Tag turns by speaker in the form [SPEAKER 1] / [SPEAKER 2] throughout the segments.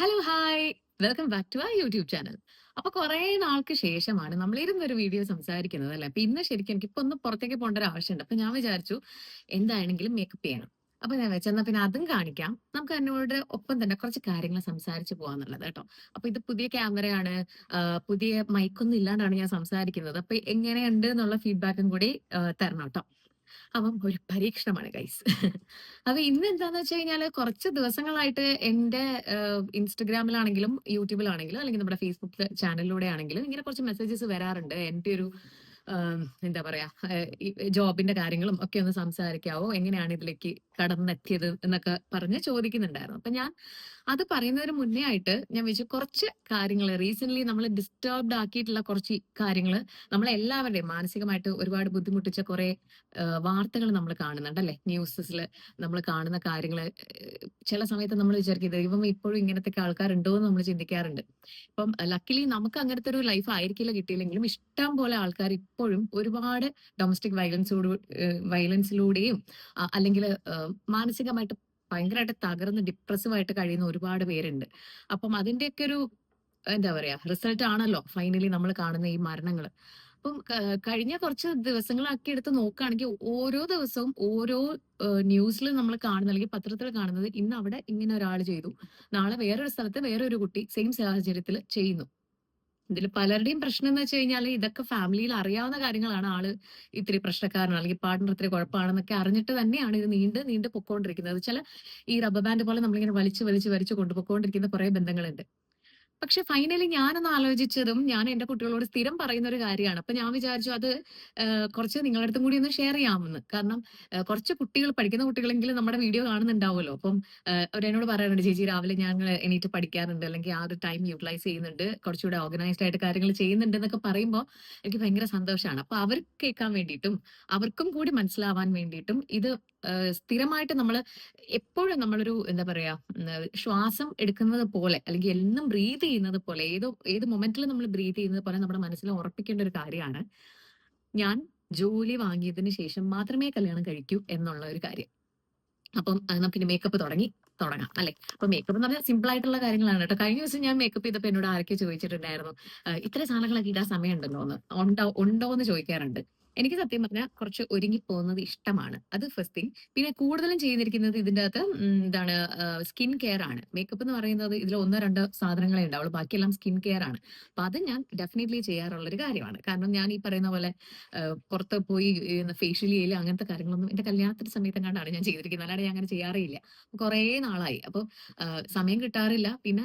[SPEAKER 1] Hello hi welcome back to ആ YouTube channel അപ്പൊ കുറെ നാൾക്ക് ശേഷമാണ് നമ്മൾ ഇരുന്നൊരു വീഡിയോ സംസാരിക്കുന്നത് അല്ലെ? അപ്പൊ ഇന്ന് ശരിക്കും എനിക്ക് ഇപ്പൊ ഒന്ന് പുറത്തേക്ക് പോകേണ്ട ഒരു ആവശ്യമുണ്ട്. അപ്പൊ ഞാൻ വിചാരിച്ചു എന്താണെങ്കിലും മേക്കപ്പ് ചെയ്യണം. അപ്പൊ ഞാൻ വെച്ചെന്നാ പിന്നെ അതും കാണിക്കാം. നമുക്ക് എന്നോട് ഒപ്പം തന്നെ കുറച്ച് കാര്യങ്ങൾ സംസാരിച്ചു പോവാന്നുള്ളത് കേട്ടോ. അപ്പൊ ഇത് പുതിയ ക്യാമറയാണ് പുതിയ മൈക്കൊന്നും ഇല്ലാണ്ടാണ് ഞാൻ സംസാരിക്കുന്നത്. അപ്പൊ എങ്ങനെയുണ്ട് എന്നുള്ള ഫീഡ്ബാക്കും കൂടി തരണം കേട്ടോ. അപ്പം ഒരു പരീക്ഷണമാണ് ഗൈസ് അപ്പൊ ഇന്ന് എന്താന്ന് വെച്ച് കഴിഞ്ഞാൽ കുറച്ച് ദിവസങ്ങളായിട്ട് ആഹ് ഇൻസ്റ്റഗ്രാമിലാണെങ്കിലും യൂട്യൂബിലാണെങ്കിലും അല്ലെങ്കിൽ നമ്മുടെ ഫേസ്ബുക്ക് ചാനലിലൂടെ ആണെങ്കിലും ഇങ്ങനെ കുറച്ച് മെസ്സേജസ് വരാറുണ്ട്. എന്റെ ഒരു എന്താ പറയാ ജോബിന്റെ കാര്യങ്ങളും ഒക്കെ ഒന്ന് സംസാരിക്കാവോ? എങ്ങനെയാണ് ഇതിലേക്ക് കടന്നെത്തിയത് എന്നൊക്കെ പറഞ്ഞ് ചോദിക്കുന്നുണ്ടായിരുന്നു. അപ്പൊ ഞാൻ അത് പറയുന്നതിന് മുന്നേ ആയിട്ട് ഞാൻ വെച്ചു കുറച്ച് കാര്യങ്ങൾ റീസെന്റ് നമ്മൾ ഡിസ്റ്റർബ്ഡ് ആക്കിയിട്ടുള്ള കുറച്ച് കാര്യങ്ങൾ നമ്മളെല്ലാവരുടെയും മാനസികമായിട്ട് ഒരുപാട് ബുദ്ധിമുട്ടിച്ച കുറെ വാർത്തകൾ നമ്മൾ കാണുന്നുണ്ട് അല്ലെ? ന്യൂസസിൽ നമ്മൾ കാണുന്ന കാര്യങ്ങൾ ചില സമയത്ത് നമ്മൾ വിചാരിക്കും ദൈവം ഇപ്പോഴും ഇങ്ങനത്തെ ആൾക്കാരുണ്ടോ എന്ന് നമ്മൾ ചിന്തിക്കാറുണ്ട്. ഇപ്പം ലക്കിലി നമുക്ക് അങ്ങനത്തെ ഒരു ലൈഫ് ആയിരിക്കില്ല കിട്ടിയില്ലെങ്കിലും ഇഷ്ടം പോലെ ആൾക്കാർ ഇപ്പോഴും ഒരുപാട് ഡൊമസ്റ്റിക് വയലൻസോട് വയലൻസിലൂടെയും അല്ലെങ്കിൽ മാനസികമായിട്ട് ഭയങ്കരമായിട്ട് തകർന്ന് ഡിപ്രസീവായിട്ട് കഴിയുന്ന ഒരുപാട് പേരുണ്ട്. അപ്പം അതിന്റെയൊക്കെ ഒരു എന്താ പറയാ റിസൾട്ട് ആണല്ലോ ഫൈനലി നമ്മൾ കാണുന്ന ഈ മരണങ്ങൾ അപ്പം കഴിഞ്ഞ കുറച്ച് ദിവസങ്ങളാക്കി എടുത്ത് നോക്കുകയാണെങ്കിൽ ഓരോ ദിവസവും ഓരോ ന്യൂസിൽ നമ്മൾ കാണുന്ന അല്ലെങ്കിൽ പത്രത്തിൽ കാണുന്നത് ഇന്ന് അവിടെ ഇങ്ങനെ ഒരാൾ ചെയ്തു. നാളെ വേറൊരു സ്ഥലത്ത് വേറൊരു കുട്ടി സെയിം സാഹചര്യത്തിൽ ചെയ്യുന്നു. ഇതിൽ പലരുടെയും പ്രശ്നം എന്ന് വെച്ച് കഴിഞ്ഞാൽ ഇതൊക്കെ ഫാമിലിയിൽ അറിയാവുന്ന കാര്യങ്ങളാണ്. ആൾ ഇത്തിരി പ്രശ്നക്കാരനാണ് അല്ലെങ്കിൽ പാർട്ണർ ഇത്തിരി കുഴപ്പമാണെന്നൊക്കെ അറിഞ്ഞിട്ട് തന്നെയാണ് ഇത് നീണ്ട് നീണ്ട് പൊക്കോണ്ടിരിക്കുന്നത്. ചില ഈ റബ്ബർ ബാൻഡ് പോലെ നമ്മളിങ്ങനെ വലിച്ചു വലിച്ചു വലിച്ചു കൊണ്ടുപോയിക്കൊണ്ടിരിക്കുന്ന കുറെ ബന്ധങ്ങളുണ്ട്. പക്ഷെ ഫൈനലി ഞാനൊന്ന് ആലോചിച്ചതും ഞാൻ എന്റെ കുട്ടികളോട് സ്ഥിരം പറയുന്ന ഒരു കാര്യമാണ്. അപ്പൊ ഞാൻ വിചാരിച്ചു അത് കുറച്ച് നിങ്ങളുടെ അടുത്തും കൂടി ഒന്ന് ഷെയർ ചെയ്യാമെന്ന്. കാരണം കുറച്ച് കുട്ടികൾ പഠിക്കുന്ന കുട്ടികളെങ്കിലും നമ്മുടെ വീഡിയോ കാണുന്നുണ്ടാവുമല്ലോ. അപ്പം അവരെന്നോട് പറയാറുണ്ട് ചേച്ചി രാവിലെ ഞങ്ങൾ എണീറ്റ് പഠിക്കാറുണ്ട് അല്ലെങ്കിൽ ആ ഒരു ടൈം യൂട്ടിലൈസ് ചെയ്യുന്നുണ്ട് കുറച്ചുകൂടെ ഓർഗനൈസ്ഡ് ആയിട്ട് കാര്യങ്ങൾ ചെയ്യുന്നുണ്ട് എന്നൊക്കെ പറയുമ്പോൾ എനിക്ക് ഭയങ്കര സന്തോഷമാണ്. അപ്പൊ അവർ കേൾക്കാൻ വേണ്ടിയിട്ടും അവർക്കും കൂടി മനസ്സിലാവാൻ വേണ്ടിയിട്ടും ഇത് സ്ഥിരമായിട്ട് നമ്മൾ എപ്പോഴും നമ്മളൊരു എന്താ പറയാ ശ്വാസം എടുക്കുന്നത് പോലെ അല്ലെങ്കിൽ എന്നും ബ്രീത്ത് ചെയ്യുന്നത് പോലെ ഏത് ഏത് മൊമെന്റിൽ നമ്മൾ ബ്രീത്ത് ചെയ്യുന്നത് പോലെ നമ്മുടെ മനസ്സിൽ ഉറപ്പിക്കേണ്ട ഒരു കാര്യമാണ്. ഞാൻ ജോലി വാങ്ങിയതിന് ശേഷം മാത്രമേ കല്യാണം കഴിക്കൂ എന്നുള്ള ഒരു കാര്യം. അപ്പം നമുക്ക് മേക്കപ്പ് തുടങ്ങി തുടങ്ങാം അല്ലെ? അപ്പൊ മേക്കപ്പ് എന്ന് പറഞ്ഞാൽ സിമ്പിൾ ആയിട്ടുള്ള കാര്യങ്ങളാണ് കേട്ടോ. കഴിഞ്ഞ ദിവസം ഞാൻ മേക്കപ്പ് ചെയ്തപ്പോ എന്നോട് ആരൊക്കെ ചോദിച്ചിട്ടുണ്ടായിരുന്നു "ആഹ് ഇത്ര സാധനങ്ങളൊക്കെ ഇടാൻ സമയം ഉണ്ടല്ലോ എന്ന്. ഉണ്ടോ ഉണ്ടോ എന്ന് ചോദിക്കാറുണ്ട്. എനിക്ക് സത്യം പറഞ്ഞാൽ കുറച്ച് ഒരുങ്ങി പോകുന്നത് ഇഷ്ടമാണ്. അത് ഫസ്റ്റ് തിങ് പിന്നെ കൂടുതലും ചെയ്തിരിക്കുന്നത് ഇതിന്റെ അകത്ത് എന്താണ് സ്കിൻ കെയർ ആണ്. മേക്കപ്പ് എന്ന് പറയുന്നത് ഇതിൽ ഒന്നോ രണ്ടോ സാധനങ്ങളെ ഉണ്ടാവുള്ളൂ. ബാക്കിയെല്ലാം സ്കിൻ കെയർ ആണ്. അപ്പൊ അത് ഞാൻ ഡെഫിനറ്റ്ലി ചെയ്യാറുള്ള ഒരു കാര്യമാണ്. കാരണം ഞാൻ ഈ പറയുന്ന പോലെ പുറത്ത് പോയി ഫേഷ്യൽ ചെയ്യലും അങ്ങനത്തെ കാര്യങ്ങളൊന്നും എന്റെ കല്യാണത്തിന്റെ സമയത്ത് കണ്ടാണ് ഞാൻ ചെയ്തിരിക്കുന്നത്. അല്ലാതെ ഞാൻ അങ്ങനെ ചെയ്യാറില്ല കുറേ നാളായി. അപ്പൊ സമയം കിട്ടാറില്ല. പിന്നെ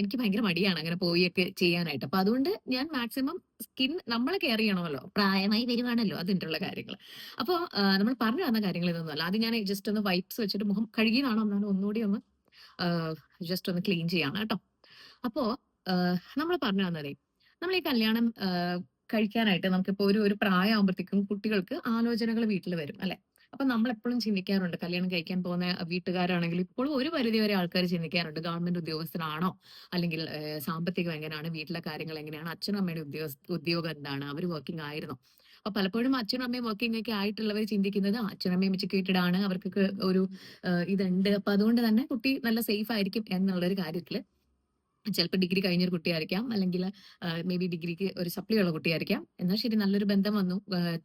[SPEAKER 1] എനിക്ക് ഭയങ്കര മടിയാണ് അങ്ങനെ പോയൊക്കെ ചെയ്യാനായിട്ട്. അപ്പൊ അതുകൊണ്ട് ഞാൻ മാക്സിമം സ്കിൻ നമ്മൾ കെയർ ചെയ്യണമല്ലോ. പ്രായമായി വരുവാണല്ലോ അതിനുള്ള കാര്യങ്ങൾ അപ്പോൾ നമ്മൾ പറഞ്ഞു തന്ന കാര്യങ്ങൾ ഇതൊന്നുമല്ല. ആദ്യം ഞാൻ ജസ്റ്റ് ഒന്ന് വൈപ്സ് വെച്ചിട്ട് മുഖം കഴുകിയതാണോ എന്നാണ് ഒന്നുകൂടി ഒന്ന് ജസ്റ്റ് ഒന്ന് ക്ലീൻ ചെയ്യാണ് കേട്ടോ. അപ്പോ നമ്മൾ പറഞ്ഞു തന്നതേ നമ്മൾ ഈ കല്യാണം കഴിക്കാനായിട്ട് നമുക്കിപ്പോ ഒരു ഒരു പ്രായമാകുമ്പോഴത്തേക്കും കുട്ടികൾക്ക് ആലോചനകൾ വീട്ടിൽ വരും അല്ലെ? അപ്പൊ നമ്മൾ എപ്പോഴും ചിന്തിക്കാറുണ്ട് കല്യാണം കഴിക്കാൻ പോകുന്ന വീട്ടുകാരാണെങ്കിൽ ഇപ്പോഴും ഒരു പരിധി വരെ ആൾക്കാർ ചിന്തിക്കാറുണ്ട് ഗവൺമെന്റ് ഉദ്യോഗസ്ഥനാണോ? അല്ലെങ്കിൽ സാമ്പത്തികം എങ്ങനെയാണ്? വീട്ടിലെ കാര്യങ്ങൾ എങ്ങനെയാണ്? അച്ഛനും അമ്മയുടെ ഉദ്യോഗ ഉദ്യോഗം എന്താണ്? അവർ വർക്കിംഗ് ആയിരുന്നു? അപ്പൊ പലപ്പോഴും അച്ഛനും അമ്മയും വർക്കിംഗ് ഒക്കെ ആയിട്ടുള്ളവർ ചിന്തിക്കുന്നത് "ആ, അച്ഛനും അമ്മയും എഡ്യൂക്കേറ്റഡ് ആണ് അവർക്കൊക്കെ ഒരു ഇതുണ്ട്. അപ്പൊ അതുകൊണ്ട് തന്നെ കുട്ടി നല്ല സേഫ് ആയിരിക്കും എന്നുള്ള ഒരു കാര്യത്തിൽ ചിലപ്പോൾ ഡിഗ്രി കഴിഞ്ഞൊരു കുട്ടിയായിരിക്കാം. അല്ലെങ്കിൽ മേ ബി ഡിഗ്രിക്ക് ഒരു സപ്ലി ഉള്ള കുട്ടിയായിരിക്കാം. എന്നാൽ ശരി നല്ലൊരു ബന്ധം വന്നു.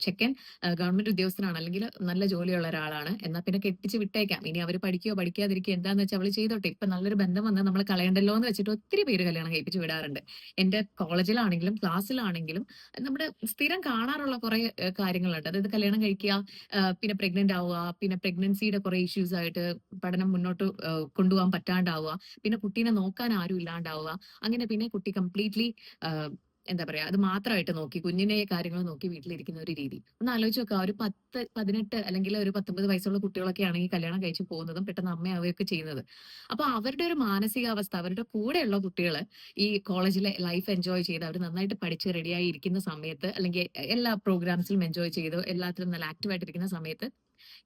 [SPEAKER 1] ചെക്കൻ ഗവൺമെന്റ് ഉദ്യോഗസ്ഥനാണ്. അല്ലെങ്കിൽ നല്ല ജോലിയുള്ള ഒരാളാണ്. എന്നാൽ പിന്നെ കെട്ടിച്ച് വിട്ടേക്കാം. ഇനി അവർ പഠിക്കുകയോ പഠിക്കാതിരിക്കുകയോ എന്താന്ന് വെച്ചാൽ അവൾ ചെയ്തോട്ടെ. ഇപ്പൊ നല്ലൊരു ബന്ധം വന്നാൽ നമ്മൾ കളയണ്ടല്ലോ എന്ന് വെച്ചിട്ട് ഒത്തിരി പേര് കല്യാണം കഴിപ്പിച്ച് വിടാറുണ്ട്. എന്റെ കോളേജിലാണെങ്കിലും ക്ലാസ്സിലാണെങ്കിലും നമ്മുടെ സ്ഥിരം കാണാറുള്ള കുറെ കാര്യങ്ങളുണ്ട്. അതായത് കല്യാണം കഴിക്കുക പിന്നെ പ്രഗ്നന്റ് ആവുക പിന്നെ പ്രഗ്നൻസിയുടെ കുറെ ഇഷ്യൂസ് ആയിട്ട് പഠനം മുന്നോട്ട് കൊണ്ടുപോകാൻ പറ്റാണ്ടാവുക. പിന്നെ കുട്ടീനെ നോക്കാൻ ആരും ഇല്ലാണ്ടാവുക അങ്ങനെ പിന്നെ കുട്ടി കംപ്ലീറ്റ്ലി എന്താ പറയാ അത് മാത്രമായിട്ട് നോക്കി കുഞ്ഞിനെ കാര്യങ്ങൾ നോക്കി വീട്ടിലിരിക്കുന്ന ഒരു രീതി. ഒന്ന് ആലോചിച്ച് നോക്കുക ഒരു പത്ത് പതിനെട്ട് അല്ലെങ്കിൽ ഒരു പത്തൊമ്പത് വയസ്സുള്ള കുട്ടികളൊക്കെ ആണെങ്കിൽ കല്യാണം കഴിച്ചു പോകുന്നതും പെട്ടെന്ന് അമ്മയാവുകയൊക്കെ ചെയ്യുന്നത്. അപ്പൊ അവരുടെ ഒരു മാനസികാവസ്ഥ അവരുടെ കൂടെയുള്ള കുട്ടികൾ ഈ കോളേജിലെ ലൈഫ് എൻജോയ് ചെയ്ത് അവർ നന്നായിട്ട് പഠിച്ച് റെഡിയായി ഇരിക്കുന്ന സമയത്ത് അല്ലെങ്കിൽ എല്ലാ പ്രോഗ്രാംസിലും എൻജോയ് ചെയ്ത് എല്ലാത്തിലും നല്ല ആക്റ്റീവ് ആയിട്ടിരിക്കുന്ന സമയത്ത്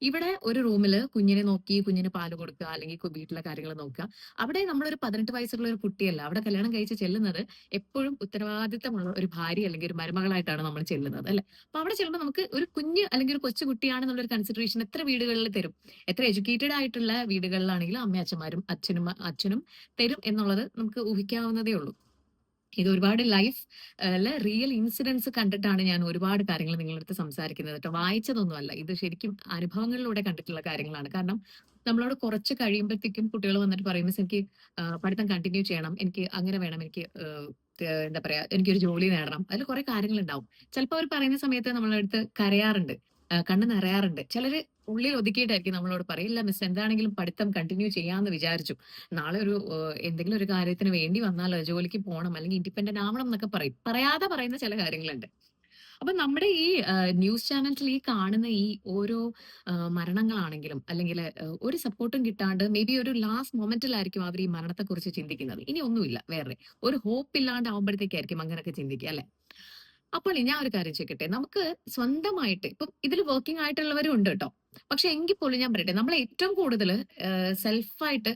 [SPEAKER 1] ഇവിടെ ഒരു റൂമിൽ കുഞ്ഞിനെ നോക്കി കുഞ്ഞിന് പാൽ കൊടുക്കുക അല്ലെങ്കിൽ വീട്ടിലെ കാര്യങ്ങൾ നോക്കുക. അവിടെ നമ്മളൊരു പതിനെട്ട് വയസ്സുള്ള ഒരു കുട്ടിയല്ല. അവിടെ കല്യാണം കഴിച്ച് ചെല്ലുന്നത് എപ്പോഴും ഉത്തരവാദിത്തമുള്ള ഒരു ഭാര്യ അല്ലെങ്കിൽ ഒരു മരുമകളായിട്ടാണ് നമ്മൾ ചെല്ലുന്നത് അല്ലെ? അപ്പൊ അവിടെ ചെല്ലുമ്പോൾ നമുക്ക് ഒരു കുഞ്ഞ് അല്ലെങ്കിൽ ഒരു കൊച്ചുകുട്ടിയാണെന്നുള്ള ഒരു കൺസിഡറേഷൻ എത്ര വീടുകളിൽ തരും? എത്ര എഡ്യൂക്കേറ്റഡ് ആയിട്ടുള്ള വീടുകളിലാണെങ്കിലും അമ്മയച്ചന്മാരും അച്ഛനും അച്ഛനും തരും എന്നുള്ളത് നമുക്ക് ഊഹിക്കാവുന്നതേ ഉള്ളൂ. ഇത് ഒരുപാട് ലൈഫ് അല്ല റിയൽ ഇൻസിഡൻസ് കണ്ടിട്ടാണ് ഞാൻ ഒരുപാട് കാര്യങ്ങൾ നിങ്ങളുടെ അടുത്ത് സംസാരിക്കുന്നത് കേട്ടോ വായിച്ചതൊന്നുമല്ല. ഇത് ശരിക്കും അനുഭവങ്ങളിലൂടെ കണ്ടിട്ടുള്ള കാര്യങ്ങളാണ്. കാരണം നമ്മളോട് കുറച്ച് കഴിയുമ്പോഴത്തേക്കും കുട്ടികൾ വന്നിട്ട് പറയുമ്പോൾ എനിക്ക് പഠിത്തം കണ്ടിന്യൂ ചെയ്യണം. എനിക്ക് അങ്ങനെ വേണം. എനിക്ക് എന്താ പറയാ എനിക്കൊരു ജോലി നേടണം. അതിൽ കുറെ കാര്യങ്ങൾ ഉണ്ടാവും. ചിലപ്പോൾ അവർ പറയുന്ന സമയത്ത് നമ്മളടുത്ത് കരയാറുണ്ട്. കണ്ണ് നിറയാറുണ്ട്. ചിലര് ഉള്ളിൽ ഒതുക്കിയിട്ടായിരിക്കും നമ്മളോട് പറയില്ല മിസ് എന്താണെങ്കിലും പഠിത്തം കണ്ടിന്യൂ ചെയ്യാന്ന് വിചാരിച്ചു. നാളെ ഒരു എന്തെങ്കിലും ഒരു കാര്യത്തിന് വേണ്ടി വന്നാലോ ജോലിക്ക് പോകണം അല്ലെങ്കിൽ ഇൻഡിപെൻഡന്റ് ആവണം എന്നൊക്കെ പറയും. പറയാതെ പറയുന്ന ചില കാര്യങ്ങളുണ്ട്. അപ്പൊ നമ്മുടെ ഈ ന്യൂസ് ചാനൽസിൽ ഈ കാണുന്ന ഈ ഓരോ മരണങ്ങളാണെങ്കിലും അല്ലെങ്കിൽ ഒരു സപ്പോർട്ടും കിട്ടാണ്ട് മേ ബി ഒരു ലാസ്റ്റ് മൊമെന്റിലായിരിക്കും അവർ ഈ മരണത്തെ കുറിച്ച് ചിന്തിക്കുന്നത്. ഇനി ഒന്നുമില്ല വേറെ. ഒരു ഹോപ്പ് ഇല്ലാണ്ട് ആവുമ്പോഴത്തേക്കായിരിക്കും അങ്ങനെയൊക്കെ ചിന്തിക്കുക അല്ലെ? അപ്പോൾ ഞാൻ ഒരു കാര്യം ചോദിക്കട്ടെ? നമുക്ക് സ്വന്തമായിട്ട് ഇപ്പം ഇതിൽ വർക്കിംഗ് ആയിട്ടുള്ളവരും ഉണ്ട് കേട്ടോ. പക്ഷെ എങ്കിൽ പോലും ഞാൻ പറയട്ടെ നമ്മളെ ഏറ്റവും കൂടുതൽ സെൽഫായിട്ട്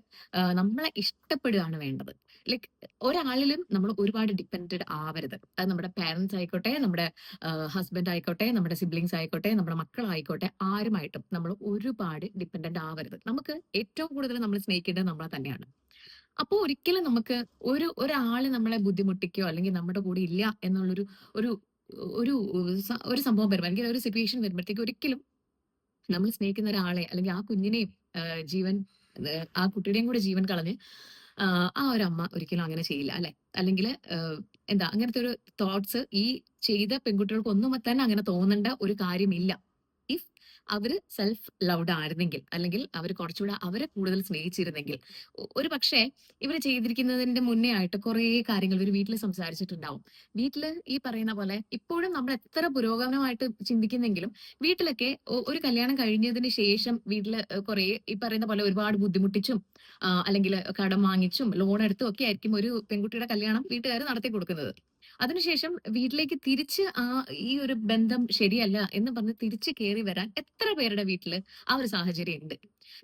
[SPEAKER 1] നമ്മളെ ഇഷ്ടപ്പെടുകയാണ് വേണ്ടത്. ലൈക്ക് ഒരാളിലും നമ്മൾ ഒരുപാട് ഡിപ്പെൻഡ് ആവരുത്. അത് നമ്മുടെ പാരന്റ്സ് ആയിക്കോട്ടെ നമ്മുടെ ഹസ്ബൻഡ് ആയിക്കോട്ടെ നമ്മുടെ സിബ്ലിങ്സ് ആയിക്കോട്ടെ നമ്മുടെ മക്കളായിക്കോട്ടെ ആരുമായിട്ടും നമ്മൾ ഒരുപാട് ഡിപ്പെൻഡന്റ് ആവരുത്. നമുക്ക് ഏറ്റവും കൂടുതൽ നമ്മൾ സ്നേഹിക്കേണ്ടത് നമ്മളെ തന്നെയാണ്. അപ്പോൾ ഒരിക്കലും നമുക്ക് ഒരു ഒരാൾ നമ്മളെ ബുദ്ധിമുട്ടിക്കോ അല്ലെങ്കിൽ നമ്മുടെ കൂടെ ഇല്ല എന്നുള്ളൊരു ഒരു ഒരു ഒരു സംഭവം വരുമ്പോൾ അല്ലെങ്കിൽ ഒരു സിറ്റുവേഷൻ വരുമ്പോഴത്തേക്ക് ഒരിക്കലും നമ്മൾ സ്നേഹിക്കുന്ന ഒരാളെ അല്ലെങ്കിൽ ആ കുഞ്ഞിനെയും ജീവൻ ആ, കുട്ടിയുടെയും കൂടെ ജീവൻ കളഞ്ഞ് ആ ഒരു അമ്മ ഒരിക്കലും അങ്ങനെ ചെയ്യില്ല അല്ലെ? അല്ലെങ്കിൽ എന്താ അങ്ങനത്തെ ഒരു തോട്ട്സ് ഈ ചെയ്ത പെൺകുട്ടികൾക്ക് ഒന്നും തന്നെ അങ്ങനെ തോന്നേണ്ട ഒരു കാര്യമില്ല. അവർ സെൽഫ് ലൗഡ് ആയിരുന്നെങ്കിൽ അല്ലെങ്കിൽ അവർ കുറച്ചുകൂടെ അവരെ കൂടുതൽ സ്നേഹിച്ചിരുന്നെങ്കിൽ. ഒരു പക്ഷേ ഇവർ ചെയ്തിരിക്കുന്നതിന്റെ മുന്നേ ആയിട്ട് കുറേ കാര്യങ്ങൾ ഇവർ വീട്ടിൽ സംസാരിച്ചിട്ടുണ്ടാവും. വീട്ടിൽ ഈ പറയുന്ന പോലെ ഇപ്പോഴും നമ്മൾ എത്ര പുരോഗമനമായിട്ട് ചിന്തിക്കുന്നെങ്കിലും വീട്ടിലൊക്കെ ഒരു കല്യാണം കഴിഞ്ഞതിന് ശേഷം വീട്ടിൽ കുറെ ഈ പറയുന്ന പോലെ ഒരുപാട് ബുദ്ധിമുട്ടിച്ചും അല്ലെങ്കിൽ കടം വാങ്ങിച്ചും ലോൺ എടുത്തും ഒക്കെ ആയിരിക്കും ഒരു പെൺകുട്ടിയുടെ കല്യാണം വീട്ടുകാർ നടത്തി കൊടുക്കുന്നത് അതിനുശേഷം വീട്ടിലേക്ക് തിരിച്ച് ആ ഈ ഒരു ബന്ധം ശരിയല്ല എന്ന് പറഞ്ഞ് തിരിച്ച് കയറി വരാൻ എത്ര പേരുടെ വീട്ടിൽ ആ ഒരു സാഹചര്യം ഉണ്ട്